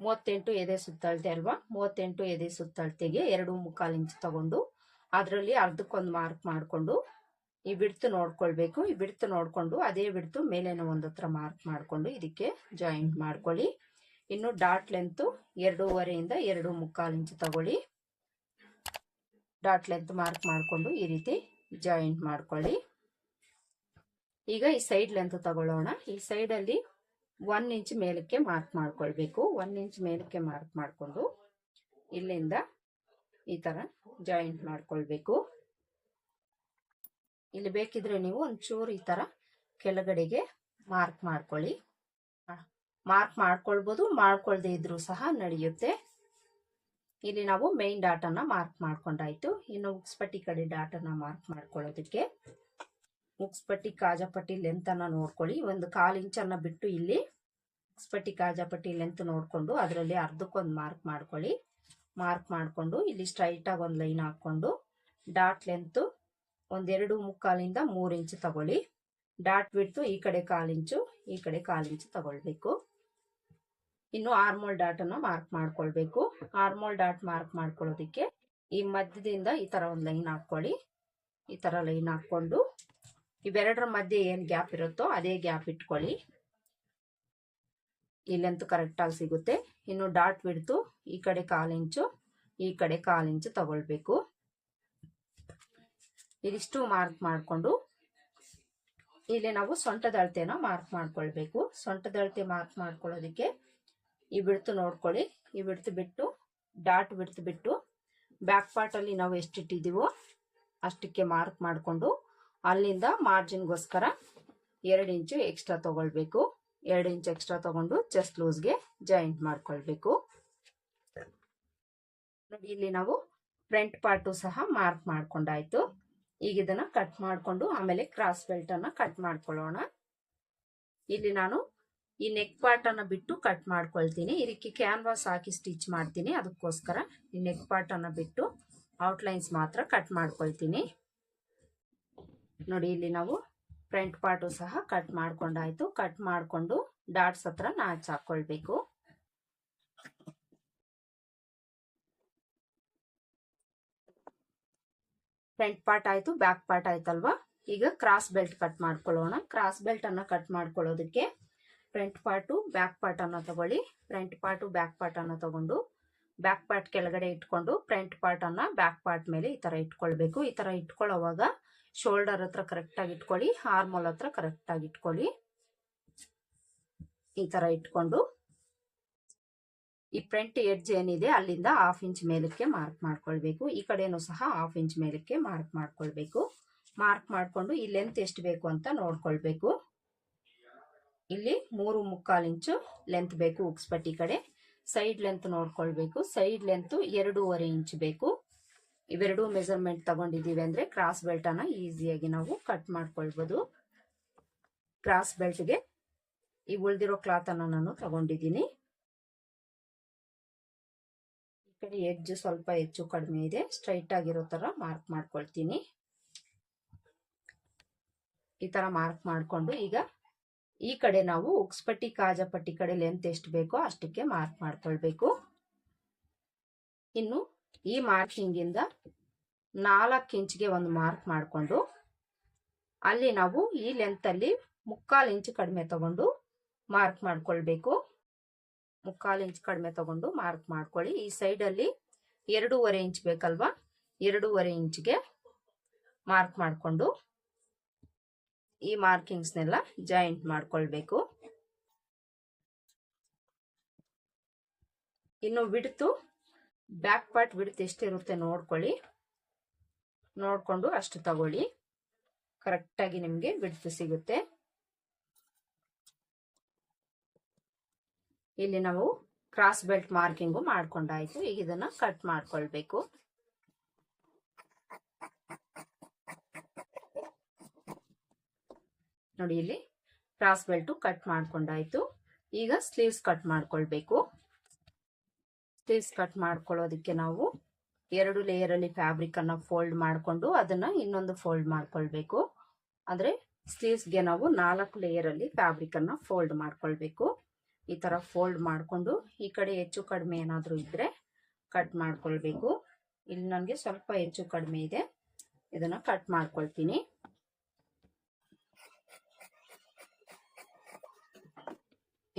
ಮೂವತ್ತೆಂಟು ಎದೆ ಸುತ್ತಳತೆ ಅಲ್ವಾ? ಮೂವತ್ತೆಂಟು ಎದೆ ಸುತ್ತಳತೆಗೆ ಎರಡು ಮುಕ್ಕಾಲು ಇಂಚು ತಗೊಂಡು ಅದರಲ್ಲಿ ಅರ್ಧಕ್ಕೊಂದು ಮಾರ್ಕ್ ಮಾಡಿಕೊಂಡು ಈ ಬಿಡ್ತು ನೋಡ್ಕೊಳ್ಬೇಕು. ಈ ಬಿಡ್ತು ನೋಡಿಕೊಂಡು ಅದೇ ಬಿಡ್ತು ಮೇಲೇನೋ ಒಂದು ಹತ್ರ ಮಾರ್ಕ್ ಮಾಡಿಕೊಂಡು ಇದಕ್ಕೆ ಜಾಯಿಂಟ್ ಮಾಡ್ಕೊಳ್ಳಿ. ಇನ್ನು ಡಾಟ್ ಲೆಂತು ಎರಡೂವರೆಯಿಂದ ಎರಡು ಮುಕ್ಕಾಲು ಇಂಚು ತಗೊಳ್ಳಿ. ಡಾಟ್ ಲೆಂತ್ ಮಾರ್ಕ್ ಮಾಡಿಕೊಂಡು ಈ ರೀತಿ ಜಾಯಿಂಟ್ ಮಾಡ್ಕೊಳ್ಳಿ. ಈಗ ಈ ಸೈಡ್ ಲೆಂತ್ ತಗೊಳ್ಳೋಣ. ಈ ಸೈಡಲ್ಲಿ ಒನ್ ಇಂಚ್ ಮೇಲಕ್ಕೆ ಮಾರ್ಕ್ ಮಾಡ್ಕೊಳ್ಬೇಕು. ಒನ್ ಇಂಚ್ ಮೇಲಕ್ಕೆ ಮಾರ್ಕ್ ಮಾಡಿಕೊಂಡು ಇಲ್ಲಿಂದ ಈ ತರ ಜಾಯಿಂಟ್ ಮಾಡ್ಕೊಳ್ಬೇಕು. ಇಲ್ಲಿ ಬೇಕಿದ್ರೆ ನೀವು ಒಂಚೂರು ಈ ತರ ಕೆಳಗಡೆಗೆ ಮಾರ್ಕ್ ಮಾಡ್ಕೊಳ್ಳಿ. ಮಾರ್ಕ್ ಮಾಡ್ಕೊಳ್ಬೋದು, ಮಾಡ್ಕೊಳ್ದೇ ಇದ್ರೂ ಸಹ ನಡೆಯುತ್ತೆ. ಇಲ್ಲಿ ನಾವು ಮೇನ್ ಡಾಟ್ ಅನ್ನ ಮಾರ್ಕ್ ಮಾಡ್ಕೊಂಡಾಯ್ತು. ಇನ್ನು ಉಕ್ಸ್ಪಟ್ಟಿ ಕಡೆ ಡಾಟ್ ಅನ್ನ ಮಾರ್ಕ್ ಮಾಡ್ಕೊಳ್ಳೋದಕ್ಕೆ. ಉಕ್ಸ್ಪಟ್ಟಿ ಕಾಜಾಪಟ್ಟಿ ಲೆಂತ್ ಅನ್ನ ನೋಡ್ಕೊಳ್ಳಿ. ಒಂದು ಕಾಲ್ ಇಂಚನ್ನ ಬಿಟ್ಟು ಇಲ್ಲಿ ಉಕ್ಸ್ಪಟ್ಟಿ ಕಾಜಾಪಟ್ಟಿ ಲೆಂತ್ ನೋಡ್ಕೊಂಡು ಅದರಲ್ಲಿ ಅರ್ಧಕ್ಕೊಂದು ಮಾರ್ಕ್ ಮಾಡ್ಕೊಳ್ಳಿ. ಮಾರ್ಕ್ ಮಾಡಿಕೊಂಡು ಇಲ್ಲಿ ಸ್ಟ್ರೈಟ್ ಆಗಿ ಒಂದು ಲೈನ್ ಹಾಕೊಂಡು ಡಾಟ್ ಲೆಂತ್ ಒಂದೆರಡು ಮುಕ್ಕಾಲಿಂದ ಮೂರು ಇಂಚು ತಗೊಳ್ಳಿ. ಡಾಟ್ ಬಿಟ್ಟು ಈ ಕಡೆ ಕಾಲು ಇಂಚು, ಈ ಕಡೆ ಕಾಲು ಇಂಚು ತಗೊಳ್ಬೇಕು. ಇನ್ನು ಆರ್ಮೋಲ್ ಡಾಟ್ ಅನ್ನು ಮಾರ್ಕ್ ಮಾಡ್ಕೊಳ್ಬೇಕು. ಆರ್ಮೋಲ್ ಡಾಟ್ ಮಾರ್ಕ್ ಮಾಡ್ಕೊಳ್ಳೋದಿಕ್ಕೆ ಈ ಮಧ್ಯದಿಂದ ಈ ತರ ಒಂದು ಲೈನ್ ಹಾಕೊಳ್ಳಿ ಈ ತರ ಲೈನ್ ಹಾಕೊಂಡು ಇವೆರಡರ ಮಧ್ಯೆ ಏನು ಗ್ಯಾಪ್ ಇರುತ್ತೋ ಅದೇ ಗ್ಯಾಪ್ ಇಟ್ಕೊಳ್ಳಿ. ಇಲ್ಲಂತೂ ಕರೆಕ್ಟಾಗಿ ಸಿಗುತ್ತೆ. ಇನ್ನು ಡಾಟ್ ಬಿಡ್ತು ಈ ಕಡೆ ಕಾಲು ಇಂಚು, ಈ ಕಡೆ ಕಾಲು ಇಂಚು ತಗೊಳ್ಬೇಕು. ಇದಿಷ್ಟು ಮಾರ್ಕ್ ಮಾಡಿಕೊಂಡು ಇಲ್ಲಿ ನಾವು ಸೊಂಟದ ಮಾರ್ಕ್ ಮಾಡ್ಕೊಳ್ಬೇಕು. ಸೊಂಟದ ಅಳತೆ ಮಾರ್ಕ್ ಮಾಡ್ಕೊಳ್ಳೋದಕ್ಕೆ ಈ ಬಿಡ್ತು ನೋಡ್ಕೊಳ್ಳಿ. ಈ ಬಿಡ್ತು ಬಿಟ್ಟು ಡಾಟ್ ಬಿಡ್ತು ಬಿಟ್ಟು ಬ್ಯಾಕ್ ಪಾರ್ಟಲ್ಲಿ ನಾವು ಎಷ್ಟಿಟ್ಟಿದ್ದೀವೋ ಅಷ್ಟಕ್ಕೆ ಮಾರ್ಕ್ ಮಾಡಿಕೊಂಡು ಅಲ್ಲಿಂದ ಮಾರ್ಜಿನ್ಗೋಸ್ಕರ ಎರಡು ಇಂಚು ಎಕ್ಸ್ಟ್ರಾ ತಗೊಳ್ಬೇಕು. ಎರಡು ಇಂಚು ಎಕ್ಸ್ಟ್ರಾ ತಗೊಂಡು ಚೆಸ್ಟ್ ಲೂಸ್ಗೆ ಜಾಯಿಂಟ್ ಮಾಡ್ಕೊಳ್ಬೇಕು. ನೋಡಿ, ಇಲ್ಲಿ ನಾವು ಫ್ರಂಟ್ ಪಾರ್ಟು ಸಹ ಮಾರ್ಕ್ ಮಾಡ್ಕೊಂಡಾಯ್ತು. ಈಗ ಇದನ್ನ ಕಟ್ ಮಾಡಿಕೊಂಡು ಆಮೇಲೆ ಕ್ರಾಸ್ ಬೆಲ್ಟ್ ಅನ್ನ ಕಟ್ ಮಾಡ್ಕೊಳ್ಳೋಣ. ಇಲ್ಲಿ ನಾನು ಈ ನೆಕ್ ಪಾರ್ಟ್ ಅನ್ನ ಬಿಟ್ಟು ಕಟ್ ಮಾಡ್ಕೊಳ್ತೀನಿ. ಇದಕ್ಕೆ ಕ್ಯಾನ್ವಾಸ್ ಹಾಕಿ ಸ್ಟಿಚ್ ಮಾಡ್ತೀನಿ. ಅದಕ್ಕೋಸ್ಕರ ಈ ನೆಕ್ ಪಾರ್ಟ್ ಅನ್ನ ಬಿಟ್ಟು ಔಟ್ಲೈನ್ಸ್ ಮಾತ್ರ ಕಟ್ ಮಾಡ್ಕೊಳ್ತೀನಿ. ನೋಡಿ, ಇಲ್ಲಿ ನಾವು ಫ್ರಂಟ್ ಪಾರ್ಟು ಸಹ ಕಟ್ ಮಾಡ್ಕೊಂಡಾಯ್ತು. ಕಟ್ ಮಾಡಿಕೊಂಡು ಡಾಟ್ಸ್ ಹತ್ರ ನಾಚ್ ಹಾಕೊಳ್ಬೇಕು. ಫ್ರಂಟ್ ಪಾರ್ಟ್ ಆಯ್ತು ಬ್ಯಾಕ್ ಪಾರ್ಟ್ ಆಯ್ತಲ್ವಾ? ಈಗ ಕ್ರಾಸ್ ಬೆಲ್ಟ್ ಕಟ್ ಮಾಡ್ಕೊಳ್ಳೋಣ. ಕ್ರಾಸ್ ಬೆಲ್ಟ್ ಅನ್ನ ಕಟ್ ಮಾಡ್ಕೊಳ್ಳೋದಕ್ಕೆ ಫ್ರಂಟ್ ಪಾರ್ಟು ಬ್ಯಾಕ್ ಪಾರ್ಟ್ ಅನ್ನ ತಗೊಳ್ಳಿ. ಫ್ರಂಟ್ ಪಾರ್ಟು ಬ್ಯಾಕ್ ಪಾರ್ಟ್ ಅನ್ನ ತಗೊಂಡು ಬ್ಯಾಕ್ ಪಾರ್ಟ್ ಕೆಳಗಡೆ ಇಟ್ಕೊಂಡು ಫ್ರಂಟ್ ಪಾರ್ಟ್ ಬ್ಯಾಕ್ ಪಾರ್ಟ್ ಮೇಲೆ ಈ ತರ ಇಟ್ಕೊಳ್ಬೇಕು. ಈ ತರ ಇಟ್ಕೊಳ್ಳೋವಾಗ ಶೋಲ್ಡರ್ ಹತ್ರ ಕರೆಕ್ಟಾಗಿ ಇಟ್ಕೊಳ್ಳಿ ಹಾರ್ಮೋಲ್ ಹತ್ರ ಕರೆಕ್ಟಾಗಿ ಇಟ್ಕೊಳ್ಳಿ. ಈ ತರ ಇಟ್ಕೊಂಡು ಈ ಫ್ರಂಟ್ ಎಡ್ಜ್ ಏನಿದೆ ಅಲ್ಲಿಂದ ಹಾಫ್ ಇಂಚ್ ಮೇಲಕ್ಕೆ ಮಾರ್ಕ್ ಮಾಡ್ಕೊಳ್ಬೇಕು. ಈ ಕಡೆನೂ ಸಹ ಹಾಫ್ ಇಂಚ್ ಮೇಲಕ್ಕೆ ಮಾರ್ಕ್ ಮಾಡ್ಕೊಳ್ಬೇಕು. ಮಾರ್ಕ್ ಮಾಡಿಕೊಂಡು ಈ ಲೆಂತ್ ಎಷ್ಟು ಬೇಕು ಅಂತ ನೋಡ್ಕೊಳ್ಬೇಕು. ಇಲ್ಲಿ ಮೂರು ಮುಕ್ಕಾಲು ಇಂಚು ಲೆಂತ್ ಬೇಕು ಉಕ್ಸ್ಪಟ್ಟಿ ಕಡೆ. ಸೈಡ್ ಲೆಂತ್ ನೋಡ್ಕೊಳ್ಬೇಕು. ಸೈಡ್ ಲೆಂತ್ ಎರಡೂವರೆ ಇಂಚ್ ಬೇಕು. ಇವೆರಡು ಮೆಜರ್ಮೆಂಟ್ ತಗೊಂಡಿದ್ದೀವಿ ಅಂದ್ರೆ ಕ್ರಾಸ್ ಬೆಲ್ಟನ್ನು ಈಸಿಯಾಗಿ ನಾವು ಕಟ್ ಮಾಡ್ಕೊಳ್ಬೋದು. ಕ್ರಾಸ್ ಬೆಲ್ಟ್ಗೆ ಈ ಉಳಿದಿರೋ ಕ್ಲಾತ್ ಅನ್ನ ನಾನು ತಗೊಂಡಿದ್ದೀನಿ. ಕಡೆ ಎಡ್ಜ್ ಸ್ವಲ್ಪ ಹೆಚ್ಚು ಕಡಿಮೆ ಇದೆ. ಸ್ಟ್ರೈಟ್ ಆಗಿರೋ ಥರ ಮಾರ್ಕ್ ಮಾಡ್ಕೊಳ್ತೀನಿ. ಈ ಥರ ಮಾರ್ಕ್ ಮಾಡಿಕೊಂಡು ಈಗ ಈ ಕಡೆ ನಾವು ಉಕ್ಸ್ಪಟ್ಟಿ ಕಾಜಪಟ್ಟಿ ಕಡೆ ಲೆಂತ್ ಎಷ್ಟು ಬೇಕೋ ಅಷ್ಟಕ್ಕೆ ಮಾರ್ಕ್ ಮಾಡ್ಕೊಳ್ಬೇಕು. ಇನ್ನು ಈ ಮಾರ್ಕಿಂಗಿಂದ ನಾಲ್ಕು ಇಂಚ್ಗೆ ಒಂದು ಮಾರ್ಕ್ ಮಾಡಿಕೊಂಡು ಅಲ್ಲಿ ನಾವು ಈ ಲೆಂತಲ್ಲಿ ಮುಕ್ಕಾಲು ಇಂಚ್ ಕಡಿಮೆ ತಗೊಂಡು ಮಾರ್ಕ್ ಮಾಡ್ಕೊಳ್ಬೇಕು. ಮುಕ್ಕಾಲು ಇಂಚ್ ಕಡಿಮೆ ತಗೊಂಡು ಮಾರ್ಕ್ ಮಾಡ್ಕೊಳ್ಳಿ. ಈ ಸೈಡ್ ಅಲ್ಲಿ ಎರಡೂವರೆ ಇಂಚ್ ಬೇಕಲ್ವಾ? ಎರಡೂವರೆ ಇಂಚ್ಗೆ ಮಾರ್ಕ್ ಮಾಡಿಕೊಂಡು ಈ ಮಾರ್ಕಿಂಗ್ಸ್ನೆಲ್ಲ ಜಾಯಿಂಟ್ ಮಾಡ್ಕೊಳ್ಬೇಕು. ಇನ್ನು ಬಿಡ್ತು ಬ್ಯಾಕ್ ಪಾರ್ಟ್ ಬಿಡ್ತು ಎಷ್ಟಿರುತ್ತೆ ನೋಡ್ಕೊಳ್ಳಿ. ನೋಡ್ಕೊಂಡು ಅಷ್ಟು ತಗೊಳ್ಳಿ. ಕರೆಕ್ಟಾಗಿ ನಿಮಗೆ ಬಿಡ್ತು ಸಿಗುತ್ತೆ. ಇಲ್ಲಿ ನಾವು ಕ್ರಾಸ್ ಬೆಲ್ಟ್ ಮಾರ್ಕಿಂಗು ಮಾಡ್ಕೊಂಡಾಯ್ತು. ಈಗ ಇದನ್ನ ಕಟ್ ಮಾಡ್ಕೊಳ್ಬೇಕು. ನೋಡಿ ಇಲ್ಲಿ ಕ್ರಾಸ್ ಬೆಲ್ಟು ಕಟ್ ಮಾಡ್ಕೊಂಡಾಯ್ತು. ಈಗ ಸ್ಲೀವ್ಸ್ ಕಟ್ ಮಾಡ್ಕೊಳ್ಬೇಕು. ಸ್ಲೀವ್ಸ್ ಕಟ್ ಮಾಡ್ಕೊಳ್ಳೋದಕ್ಕೆ ನಾವು ಎರಡು ಲೇಯರ್ ಅಲ್ಲಿ ಫ್ಯಾಬ್ರಿಕ್ ಅನ್ನ ಫೋಲ್ಡ್ ಮಾಡಿಕೊಂಡು ಅದನ್ನ ಇನ್ನೊಂದು ಫೋಲ್ಡ್ ಮಾಡ್ಕೊಳ್ಬೇಕು. ಅಂದ್ರೆ ಸ್ಲೀವ್ಸ್ಗೆ ನಾವು ನಾಲ್ಕು ಲೇಯರ್ ಅಲ್ಲಿ ಫ್ಯಾಬ್ರಿಕ್ ಅನ್ನ ಫೋಲ್ಡ್ ಮಾಡ್ಕೊಳ್ಬೇಕು. ಈ ತರ ಫೋಲ್ಡ್ ಮಾಡಿಕೊಂಡು ಈ ಕಡೆ ಹೆಚ್ಚು ಕಡಿಮೆ ಏನಾದರೂ ಇದ್ರೆ ಕಟ್ ಮಾಡ್ಕೊಳ್ಬೇಕು. ಇಲ್ಲಿ ನನಗೆ ಸ್ವಲ್ಪ ಹೆಚ್ಚು ಕಡಿಮೆ ಇದೆ. ಇದನ್ನು ಕಟ್ ಮಾಡ್ಕೊಳ್ತೀನಿ.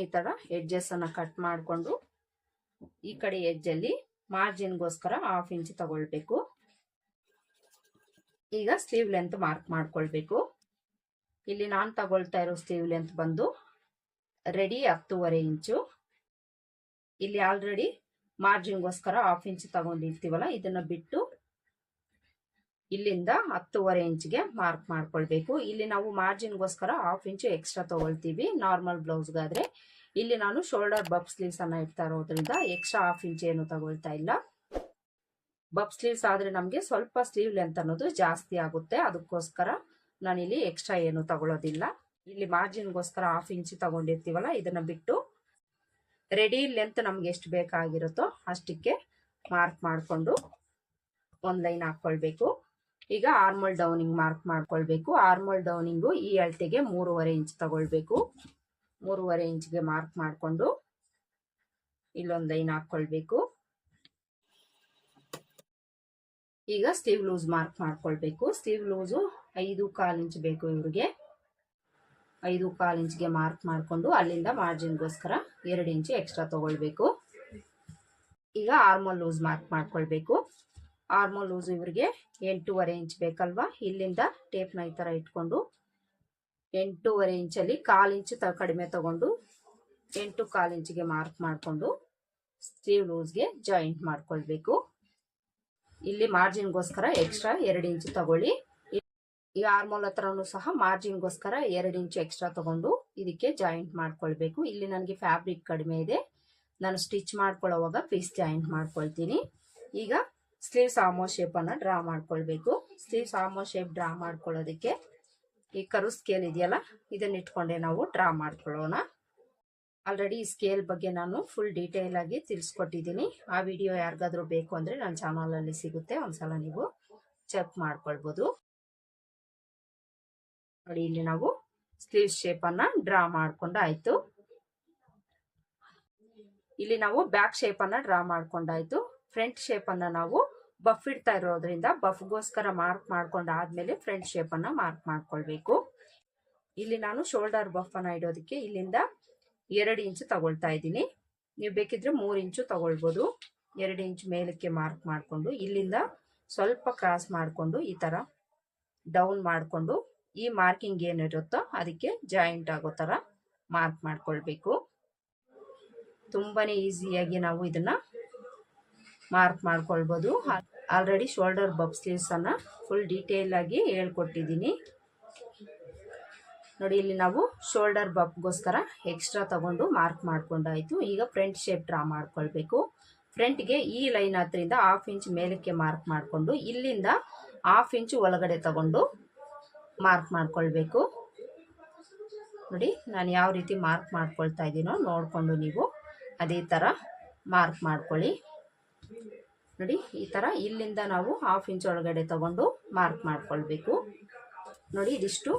ಈ ತರ ಎಡ್ಜಸ್ ಅನ್ನ ಕಟ್ ಮಾಡಿಕೊಂಡು ಈ ಕಡೆ ಎಡ್ಜಲ್ಲಿ ಮಾರ್ಜಿನ್ಗೋಸ್ಕರ ಹಾಫ್ ಇಂಚ್ ತಗೊಳ್ಬೇಕು. ಈಗ ಸ್ಲೀವ್ ಲೆಂತ್ ಮಾರ್ಕ್ ಮಾಡ್ಕೊಳ್ಬೇಕು. ಇಲ್ಲಿ ನಾನು ತಗೊಳ್ತಾ ಇರೋ ಸ್ಲೀವ್ ಲೆಂತ್ ಬಂದು ರೆಡಿ ಹತ್ತೂವರೆ ಇಂಚು. ಇಲ್ಲಿ ಆಲ್ರೆಡಿ ಮಾರ್ಜಿನ್ಗೋಸ್ಕರ ಹಾಫ್ ಇಂಚ್ ತಗೊಂಡಿರ್ತೀವಲ್ಲ, ಇದನ್ನ ಬಿಟ್ಟು ಇಲ್ಲಿಂದ ಹತ್ತೂವರೆ ಇಂಚ್ಗೆ ಮಾರ್ಕ್ ಮಾಡ್ಕೊಳ್ಬೇಕು. ಇಲ್ಲಿ ನಾವು ಮಾರ್ಜಿನ್ಗೋಸ್ಕರ ಹಾಫ್ ಇಂಚು ಎಕ್ಸ್ಟ್ರಾ ತಗೊಳ್ತೀವಿ ನಾರ್ಮಲ್ ಬ್ಲೌಸ್ಗಾದ್ರೆ ಇಲ್ಲಿ ನಾನು ಶೋಲ್ಡರ್ ಬಬ್ ಸ್ಲೀವ್ಸ್ ಅನ್ನ ಇಡ್ತಾ ಇರೋದ್ರಿಂದ ಎಕ್ಸ್ಟ್ರಾ ಹಾಫ್ ಇಂಚ್ ಏನು ತಗೊಳ್ತಾ ಇಲ್ಲ. ಬಬ್ ಸ್ಲೀವ್ಸ್ ಆದ್ರೆ ನಮಗೆ ಸ್ವಲ್ಪ ಸ್ಲೀವ್ ಲೆಂತ್ ಅನ್ನೋದು ಜಾಸ್ತಿ ಆಗುತ್ತೆ, ಅದಕ್ಕೋಸ್ಕರ ನಾನಿಲ್ಲಿ ಎಕ್ಸ್ಟ್ರಾ ಏನು ತಗೊಳ್ಳೋದಿಲ್ಲ ಇಲ್ಲಿ ಮಾರ್ಜಿನ್ಗೋಸ್ಕರ ಹಾಫ್ ಇಂಚ್ ತಗೊಂಡಿರ್ತೀವಲ್ಲ, ಇದನ್ನ ಬಿಟ್ಟು ರೆಡಿ ಲೆಂತ್ ನಮ್ಗೆ ಎಷ್ಟು ಬೇಕಾಗಿರುತ್ತೋ ಅಷ್ಟಕ್ಕೆ ಮಾರ್ಕ್ ಮಾಡಿಕೊಂಡು ಒಂದು ಲೈನ್ ಹಾಕ್ಕೊಳ್ಬೇಕು. ಈಗ ಆರ್ಮಲ್ ಡೌನಿಂಗ್ ಮಾರ್ಕ್ ಮಾಡ್ಕೊಳ್ಬೇಕು. ಆರ್ಮಲ್ ಡೌನಿಂಗು ಈ ಅಳತೆಗೆ ಮೂರುವರೆ ಇಂಚ್ ತಗೊಳ್ಬೇಕು. ಮೂರುವರೆ ಇಂಚ್ಗೆ ಮಾರ್ಕ್ ಮಾಡಿಕೊಂಡು ಇಲ್ಲೊಂದು ಲೈನ್ ಹಾಕ್ಕೊಳ್ಬೇಕು. ಈಗ ಸ್ಟೀವ್ ಲೂಸ್ ಮಾರ್ಕ್ ಮಾಡ್ಕೊಳ್ಬೇಕು. ಸ್ಟೀವ್ ಲೂಸು ಐದು ಕಾಲು ಇಂಚ್ ಬೇಕು ಇವ್ರಿಗೆ. ಐದು ಕಾಲು ಇಂಚ್ಗೆ ಮಾರ್ಕ್ ಮಾಡಿಕೊಂಡು ಅಲ್ಲಿಂದ ಮಾರ್ಜಿನ್ಗೋಸ್ಕರ ಎರಡು ಇಂಚು ಎಕ್ಸ್ಟ್ರಾ ತೊಗೊಳ್ಬೇಕು. ಈಗ ಆರ್ಮೋಲ್ ಲೂಸ್ ಮಾರ್ಕ್ ಮಾಡ್ಕೊಳ್ಬೇಕು. ಆರ್ಮೋಲ್ ಲೂಸ್ ಇವ್ರಿಗೆ ಎಂಟೂವರೆ ಇಂಚ್ ಬೇಕಲ್ವಾ? ಇಲ್ಲಿಂದ ಟೇಪ್ನ ಈ ಥರ ಇಟ್ಕೊಂಡು ಎಂಟೂವರೆ ಇಂಚಲ್ಲಿ ಕಾಲು ಇಂಚು ತ ಕಡಿಮೆ ತಗೊಂಡು ಎಂಟು ಕಾಲು ಇಂಚಿಗೆ ಮಾರ್ಕ್ ಮಾಡಿಕೊಂಡು ಸ್ಲೀವ್ ಲೂಸ್ಗೆ ಜಾಯಿಂಟ್ ಮಾಡ್ಕೊಳ್ಬೇಕು. ಇಲ್ಲಿ ಮಾರ್ಜಿನ್ಗೋಸ್ಕರ ಎಕ್ಸ್ಟ್ರಾ ಎರಡು ಇಂಚು ತಗೊಳ್ಳಿ. ಈ ಆರ್ಮೋಲ್ ಹತ್ರನೂ ಸಹ ಮಾರ್ಜಿನ್ಗೋಸ್ಕರ ಎರಡು ಇಂಚು ಎಕ್ಸ್ಟ್ರಾ ತಗೊಂಡು ಇದಕ್ಕೆ ಜಾಯಿಂಟ್ ಮಾಡ್ಕೊಳ್ಬೇಕು. ಇಲ್ಲಿ ನನಗೆ ಫ್ಯಾಬ್ರಿಕ್ ಕಡಿಮೆ ಇದೆ. ನಾನು ಸ್ಟಿಚ್ ಮಾಡ್ಕೊಳ್ಳೋವಾಗ ಪೀಸ್ ಜಾಯಿಂಟ್ ಮಾಡ್ಕೊಳ್ತೀನಿ. ಈಗ ಸ್ಲೀವ್ಸ್ ಆಮೋ ಶೇಪನ್ನು ಡ್ರಾ ಮಾಡ್ಕೊಳ್ಬೇಕು. ಸ್ಲೀವ್ಸ್ ಆಮೋ ಶೇಪ್ ಡ್ರಾ ಮಾಡ್ಕೊಳ್ಳೋದಕ್ಕೆ ಈ ಕರು ಸ್ಕೇಲ್ ಇದೆಯಲ್ಲ, ಇದನ್ನ ಇಟ್ಕೊಂಡೆ ನಾವು ಡ್ರಾ ಮಾಡ್ಕೊಳ್ಳೋಣ. ಆಲ್ರೆಡಿ ಈ ಸ್ಕೇಲ್ ಬಗ್ಗೆ ನಾನು ಫುಲ್ ಡೀಟೇಲ್ ಆಗಿ ತಿಳಿಸ್ಕೊಟ್ಟಿದ್ದೀನಿ. ಆ ವಿಡಿಯೋ ಯಾರಿಗಾದ್ರೂ ಬೇಕು ಅಂದರೆ ನನ್ನ ಚಾನಲಲ್ಲಿ ಸಿಗುತ್ತೆ. ಒಂದ್ಸಲ ನೀವು ಚೆಕ್ ಮಾಡ್ಕೊಳ್ಬೋದು. ನೋಡಿ, ಇಲ್ಲಿ ನಾವು ಸ್ಲೀವ್ ಶೇಪನ್ನು ಡ್ರಾ ಮಾಡ್ಕೊಂಡಾಯ್ತು. ಇಲ್ಲಿ ನಾವು ಬ್ಯಾಕ್ ಶೇಪನ್ನು ಡ್ರಾ ಮಾಡ್ಕೊಂಡಾಯ್ತು. ಫ್ರಂಟ್ ಶೇಪನ್ನು ನಾವು ಬಫ್ ಇಡ್ತಾ ಇರೋದ್ರಿಂದ ಬಫ್ಗೋಸ್ಕರ ಮಾರ್ಕ್ ಮಾಡ್ಕೊಂಡಾದ್ಮೇಲೆ ಫ್ರಂಟ್ ಶೇಪನ್ನು ಮಾರ್ಕ್ ಮಾಡ್ಕೊಳ್ಬೇಕು. ಇಲ್ಲಿ ನಾನು ಶೋಲ್ಡರ್ ಬಫನ್ನು ಇಡೋದಕ್ಕೆ ಇಲ್ಲಿಂದ ಎರಡು ಇಂಚು ತಗೊಳ್ತಾ ಇದ್ದೀನಿ. ನೀವು ಬೇಕಿದ್ರೆ ಮೂರು ಇಂಚು ತಗೊಳ್ಬೋದು. ಎರಡು ಇಂಚು ಮೇಲಕ್ಕೆ ಮಾರ್ಕ್ ಮಾಡಿಕೊಂಡು ಇಲ್ಲಿಂದ ಸ್ವಲ್ಪ ಕ್ರಾಸ್ ಮಾಡಿಕೊಂಡು ಈ ಥರ ಡೌನ್ ಮಾಡಿಕೊಂಡು ಈ ಮಾರ್ಕಿಂಗ್ ಏನಿರುತ್ತೋ ಅದಕ್ಕೆ ಜಾಯಿಂಟ್ ಆಗೋ ಥರ ಮಾರ್ಕ್ ಮಾಡ್ಕೊಳ್ಬೇಕು. ತುಂಬಾ ಈಸಿಯಾಗಿ ನಾವು ಇದನ್ನು ಮಾರ್ಕ್ ಮಾಡ್ಕೊಳ್ಬೋದು. ಆಲ್ರೆಡಿ ಶೋಲ್ಡರ್ ಬಬ್ ಸ್ಲೀವ್ಸನ್ನು ಫುಲ್ ಡೀಟೇಲ್ ಆಗಿ ಹೇಳ್ಕೊಟ್ಟಿದ್ದೀನಿ. ನೋಡಿ, ಇಲ್ಲಿ ನಾವು ಶೋಲ್ಡರ್ ಬಬ್ಗೋಸ್ಕರ ಎಕ್ಸ್ಟ್ರಾ ತಗೊಂಡು ಮಾರ್ಕ್ ಮಾಡ್ಕೊಂಡಾಯ್ತು. ಈಗ ಫ್ರಂಟ್ ಶೇಪ್ ಡ್ರಾ ಮಾಡ್ಕೊಳ್ಬೇಕು. ಫ್ರಂಟ್ಗೆ ಈ ಲೈನ್ ಹತ್ರಿಂದ ಹಾಫ್ ಇಂಚ್ ಮೇಲಕ್ಕೆ ಮಾರ್ಕ್ ಮಾಡಿಕೊಂಡು ಇಲ್ಲಿಂದ ಹಾಫ್ ಇಂಚ್ ಒಳಗಡೆ ತಗೊಂಡು ಮಾರ್ಕ್ ಮಾಡ್ಕೊಳ್ಬೇಕು. ನೋಡಿ, ನಾನು ಯಾವ ರೀತಿ ಮಾರ್ಕ್ ಮಾಡ್ಕೊಳ್ತಾ ಇದ್ದೀನೋ ನೋಡಿಕೊಂಡು ನೀವು ಅದೇ ಥರ ಮಾರ್ಕ್ ಮಾಡ್ಕೊಳ್ಳಿ. ನೋಡಿ, ಈ ಥರ ಇಲ್ಲಿಂದ ನಾವು ಹಾಫ್ ಇಂಚ್ ಒಳಗಡೆ ತಗೊಂಡು ಮಾರ್ಕ್ ಮಾಡ್ಕೊಳ್ಬೇಕು. ನೋಡಿ, ಇದಿಷ್ಟು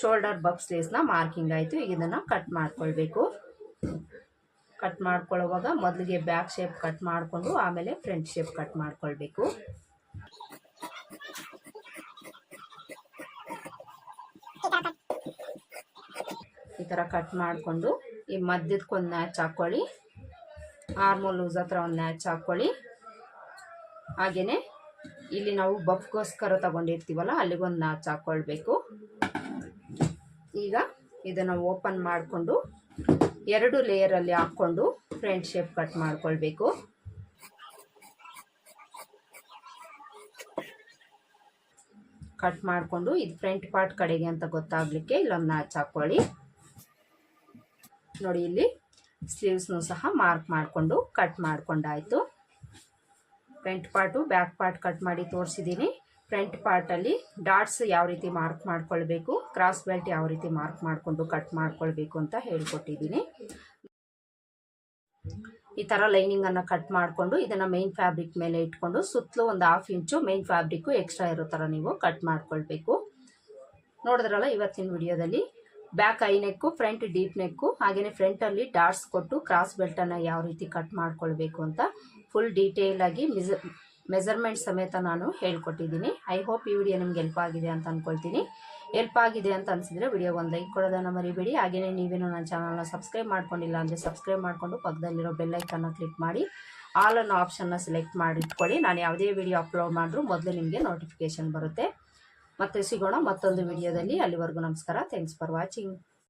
ಶೋಲ್ಡರ್ ಬಬ್ ಸ್ಲೀವ್ಸ್ನ ಮಾರ್ಕಿಂಗ್ ಆಯಿತು. ಈಗ ಇದನ್ನು ಕಟ್ ಮಾಡ್ಕೊಳ್ಬೇಕು. ಕಟ್ ಮಾಡ್ಕೊಳ್ಳುವಾಗ ಮೊದಲಿಗೆ ಬ್ಯಾಕ್ ಶೇಪ್ ಕಟ್ ಮಾಡಿಕೊಂಡು ಆಮೇಲೆ ಫ್ರಂಟ್ ಶೇಪ್ ಕಟ್ ಮಾಡ್ಕೊಳ್ಬೇಕು. ಥರ ಕಟ್ ಮಾಡಿಕೊಂಡು ಈ ಮಧ್ಯದಕ್ಕೊಂದು ನ್ಯಾಚ್ ಹಾಕ್ಕೊಳ್ಳಿ ಆರ್ಮೋಲ್ ಲೂಸ್ ಹತ್ರ ಒಂದು ನ್ಯಾಚ್ ಹಾಕ್ಕೊಳ್ಳಿ ಹಾಗೆಯೇ ಇಲ್ಲಿ ನಾವು ಬಫ್ಗೋಸ್ಕರ ತಗೊಂಡಿರ್ತೀವಲ್ಲ, ಅಲ್ಲಿಗೊಂದು ನಾಚ್ ಹಾಕ್ಕೊಳ್ಬೇಕು ಈಗ ಇದನ್ನು ಓಪನ್ ಮಾಡಿಕೊಂಡು ಎರಡು ಲೇಯರಲ್ಲಿ ಹಾಕ್ಕೊಂಡು ಫ್ರಂಟ್ ಶೇಪ್ ಕಟ್ ಮಾಡ್ಕೊಳ್ಬೇಕು. ಕಟ್ ಮಾಡಿಕೊಂಡು ಇದು ಫ್ರಂಟ್ ಪಾರ್ಟ್ ಕಡೆಗೆ ಅಂತ ಗೊತ್ತಾಗಲಿಕ್ಕೆ ಇಲ್ಲೊಂದು ನಾಚ್ ಹಾಕ್ಕೊಳ್ಳಿ ನೋಡಿ ಇಲ್ಲಿ ಸ್ಲೀವ್ಸ್ನು ಸಹ ಮಾರ್ಕ್ ಮಾಡಿಕೊಂಡು cut ಮಾಡಿಕೊಂಡಾಯಿತು. Front part back part cut ಮಾಡಿ ತೋರಿಸಿದ್ದೀನಿ ಫ್ರಂಟ್ ಪಾರ್ಟಲ್ಲಿ ಡಾಟ್ಸ್ ಯಾವ ರೀತಿ ಮಾರ್ಕ್ ಮಾಡ್ಕೊಳ್ಬೇಕು ಕ್ರಾಸ್ ಬೆಲ್ಟ್ ಯಾವ ರೀತಿ ಮಾರ್ಕ್ ಮಾಡಿಕೊಂಡು ಕಟ್ ಮಾಡ್ಕೊಳ್ಬೇಕು ಅಂತ ಹೇಳ್ಕೊಟ್ಟಿದ್ದೀನಿ ಈ ಥರ ಲೈನಿಂಗನ್ನು ಕಟ್ ಮಾಡಿಕೊಂಡು ಇದನ್ನು ಮೈನ್ ಫ್ಯಾಬ್ರಿಕ್ ಮೇಲೆ ಇಟ್ಕೊಂಡು ಸುತ್ತಲೂ ಒಂದು half inch main fabric extra ಇರೋ ಥರ ನೀವು ಕಟ್ ಮಾಡ್ಕೊಳ್ಬೇಕು. ನೋಡಿದ್ರಲ್ಲ ಇವತ್ತಿನ ವಿಡಿಯೋದಲ್ಲಿ back I neck front deep neck ಹಾಗೆಯೇ ಫ್ರಂಟಲ್ಲಿ ಡಾರ್ಟ್ಸ್ ಕೊಟ್ಟು ಕ್ರಾಸ್ ಬೆಲ್ಟನ್ನು ಯಾವ ರೀತಿ ಕಟ್ ಮಾಡ್ಕೊಳ್ಬೇಕು ಅಂತ ಫುಲ್ ಡೀಟೇಲ್ ಆಗಿ ಮೆಸರ್ಮೆಂಟ್ ಮೆಜರ್ಮೆಂಟ್ ಸಮೇತ ನಾನು ಹೇಳ್ಕೊಟ್ಟಿದ್ದೀನಿ. ಐ ಹೋಪ್ ಈ ವಿಡಿಯೋ ನಿಮ್ಗೆ ಹೆಲ್ಪ್ ಆಗಿದೆ ಅಂತ ಅಂದ್ಕೊಳ್ತೀನಿ ಹೆಲ್ಪ್ ಆಗಿದೆ ಅಂತ ಅನಿಸಿದ್ರೆ ವಿಡಿಯೋ ಒಂದು ಲೈಕ್ ಕೊಡೋದನ್ನು ಮರಿಬೇಡಿ. ಹಾಗೆಯೇ ನೀವೇನು ನನ್ನ ಚಾನಲ್ನ ಸಬ್ಸ್ಕ್ರೈಬ್ ಮಾಡ್ಕೊಂಡಿಲ್ಲ ಅಂದರೆ ಸಬ್ಸ್ಕ್ರೈಬ್ ಮಾಡಿಕೊಂಡು ಪಕ್ಕದಲ್ಲಿರೋ ಬೆಲ್ಲೈಕನ್ನು ಕ್ಲಿಕ್ ಮಾಡಿ. ಆಲ್ ಅನ್ನೋ ಆಪ್ಷನ್ನ ಸೆಲೆಕ್ಟ್ ಮಾಡಿಟ್ಕೊಳ್ಳಿ. ನಾನು ಯಾವುದೇ ವಿಡಿಯೋ ಅಪ್ಲೋಡ್ ಮಾಡಿದ್ರು ಮೊದಲು ನಿಮಗೆ ನೋಟಿಫಿಕೇಶನ್ ಬರುತ್ತೆ. ಮತ್ತೆ ಸಿಗೋಣ ಮತ್ತೊಂದು ವಿಡಿಯೋದಲ್ಲಿ. ಅಲ್ಲಿವರೆಗೂ ನಮಸ್ಕಾರ. Thanks for watching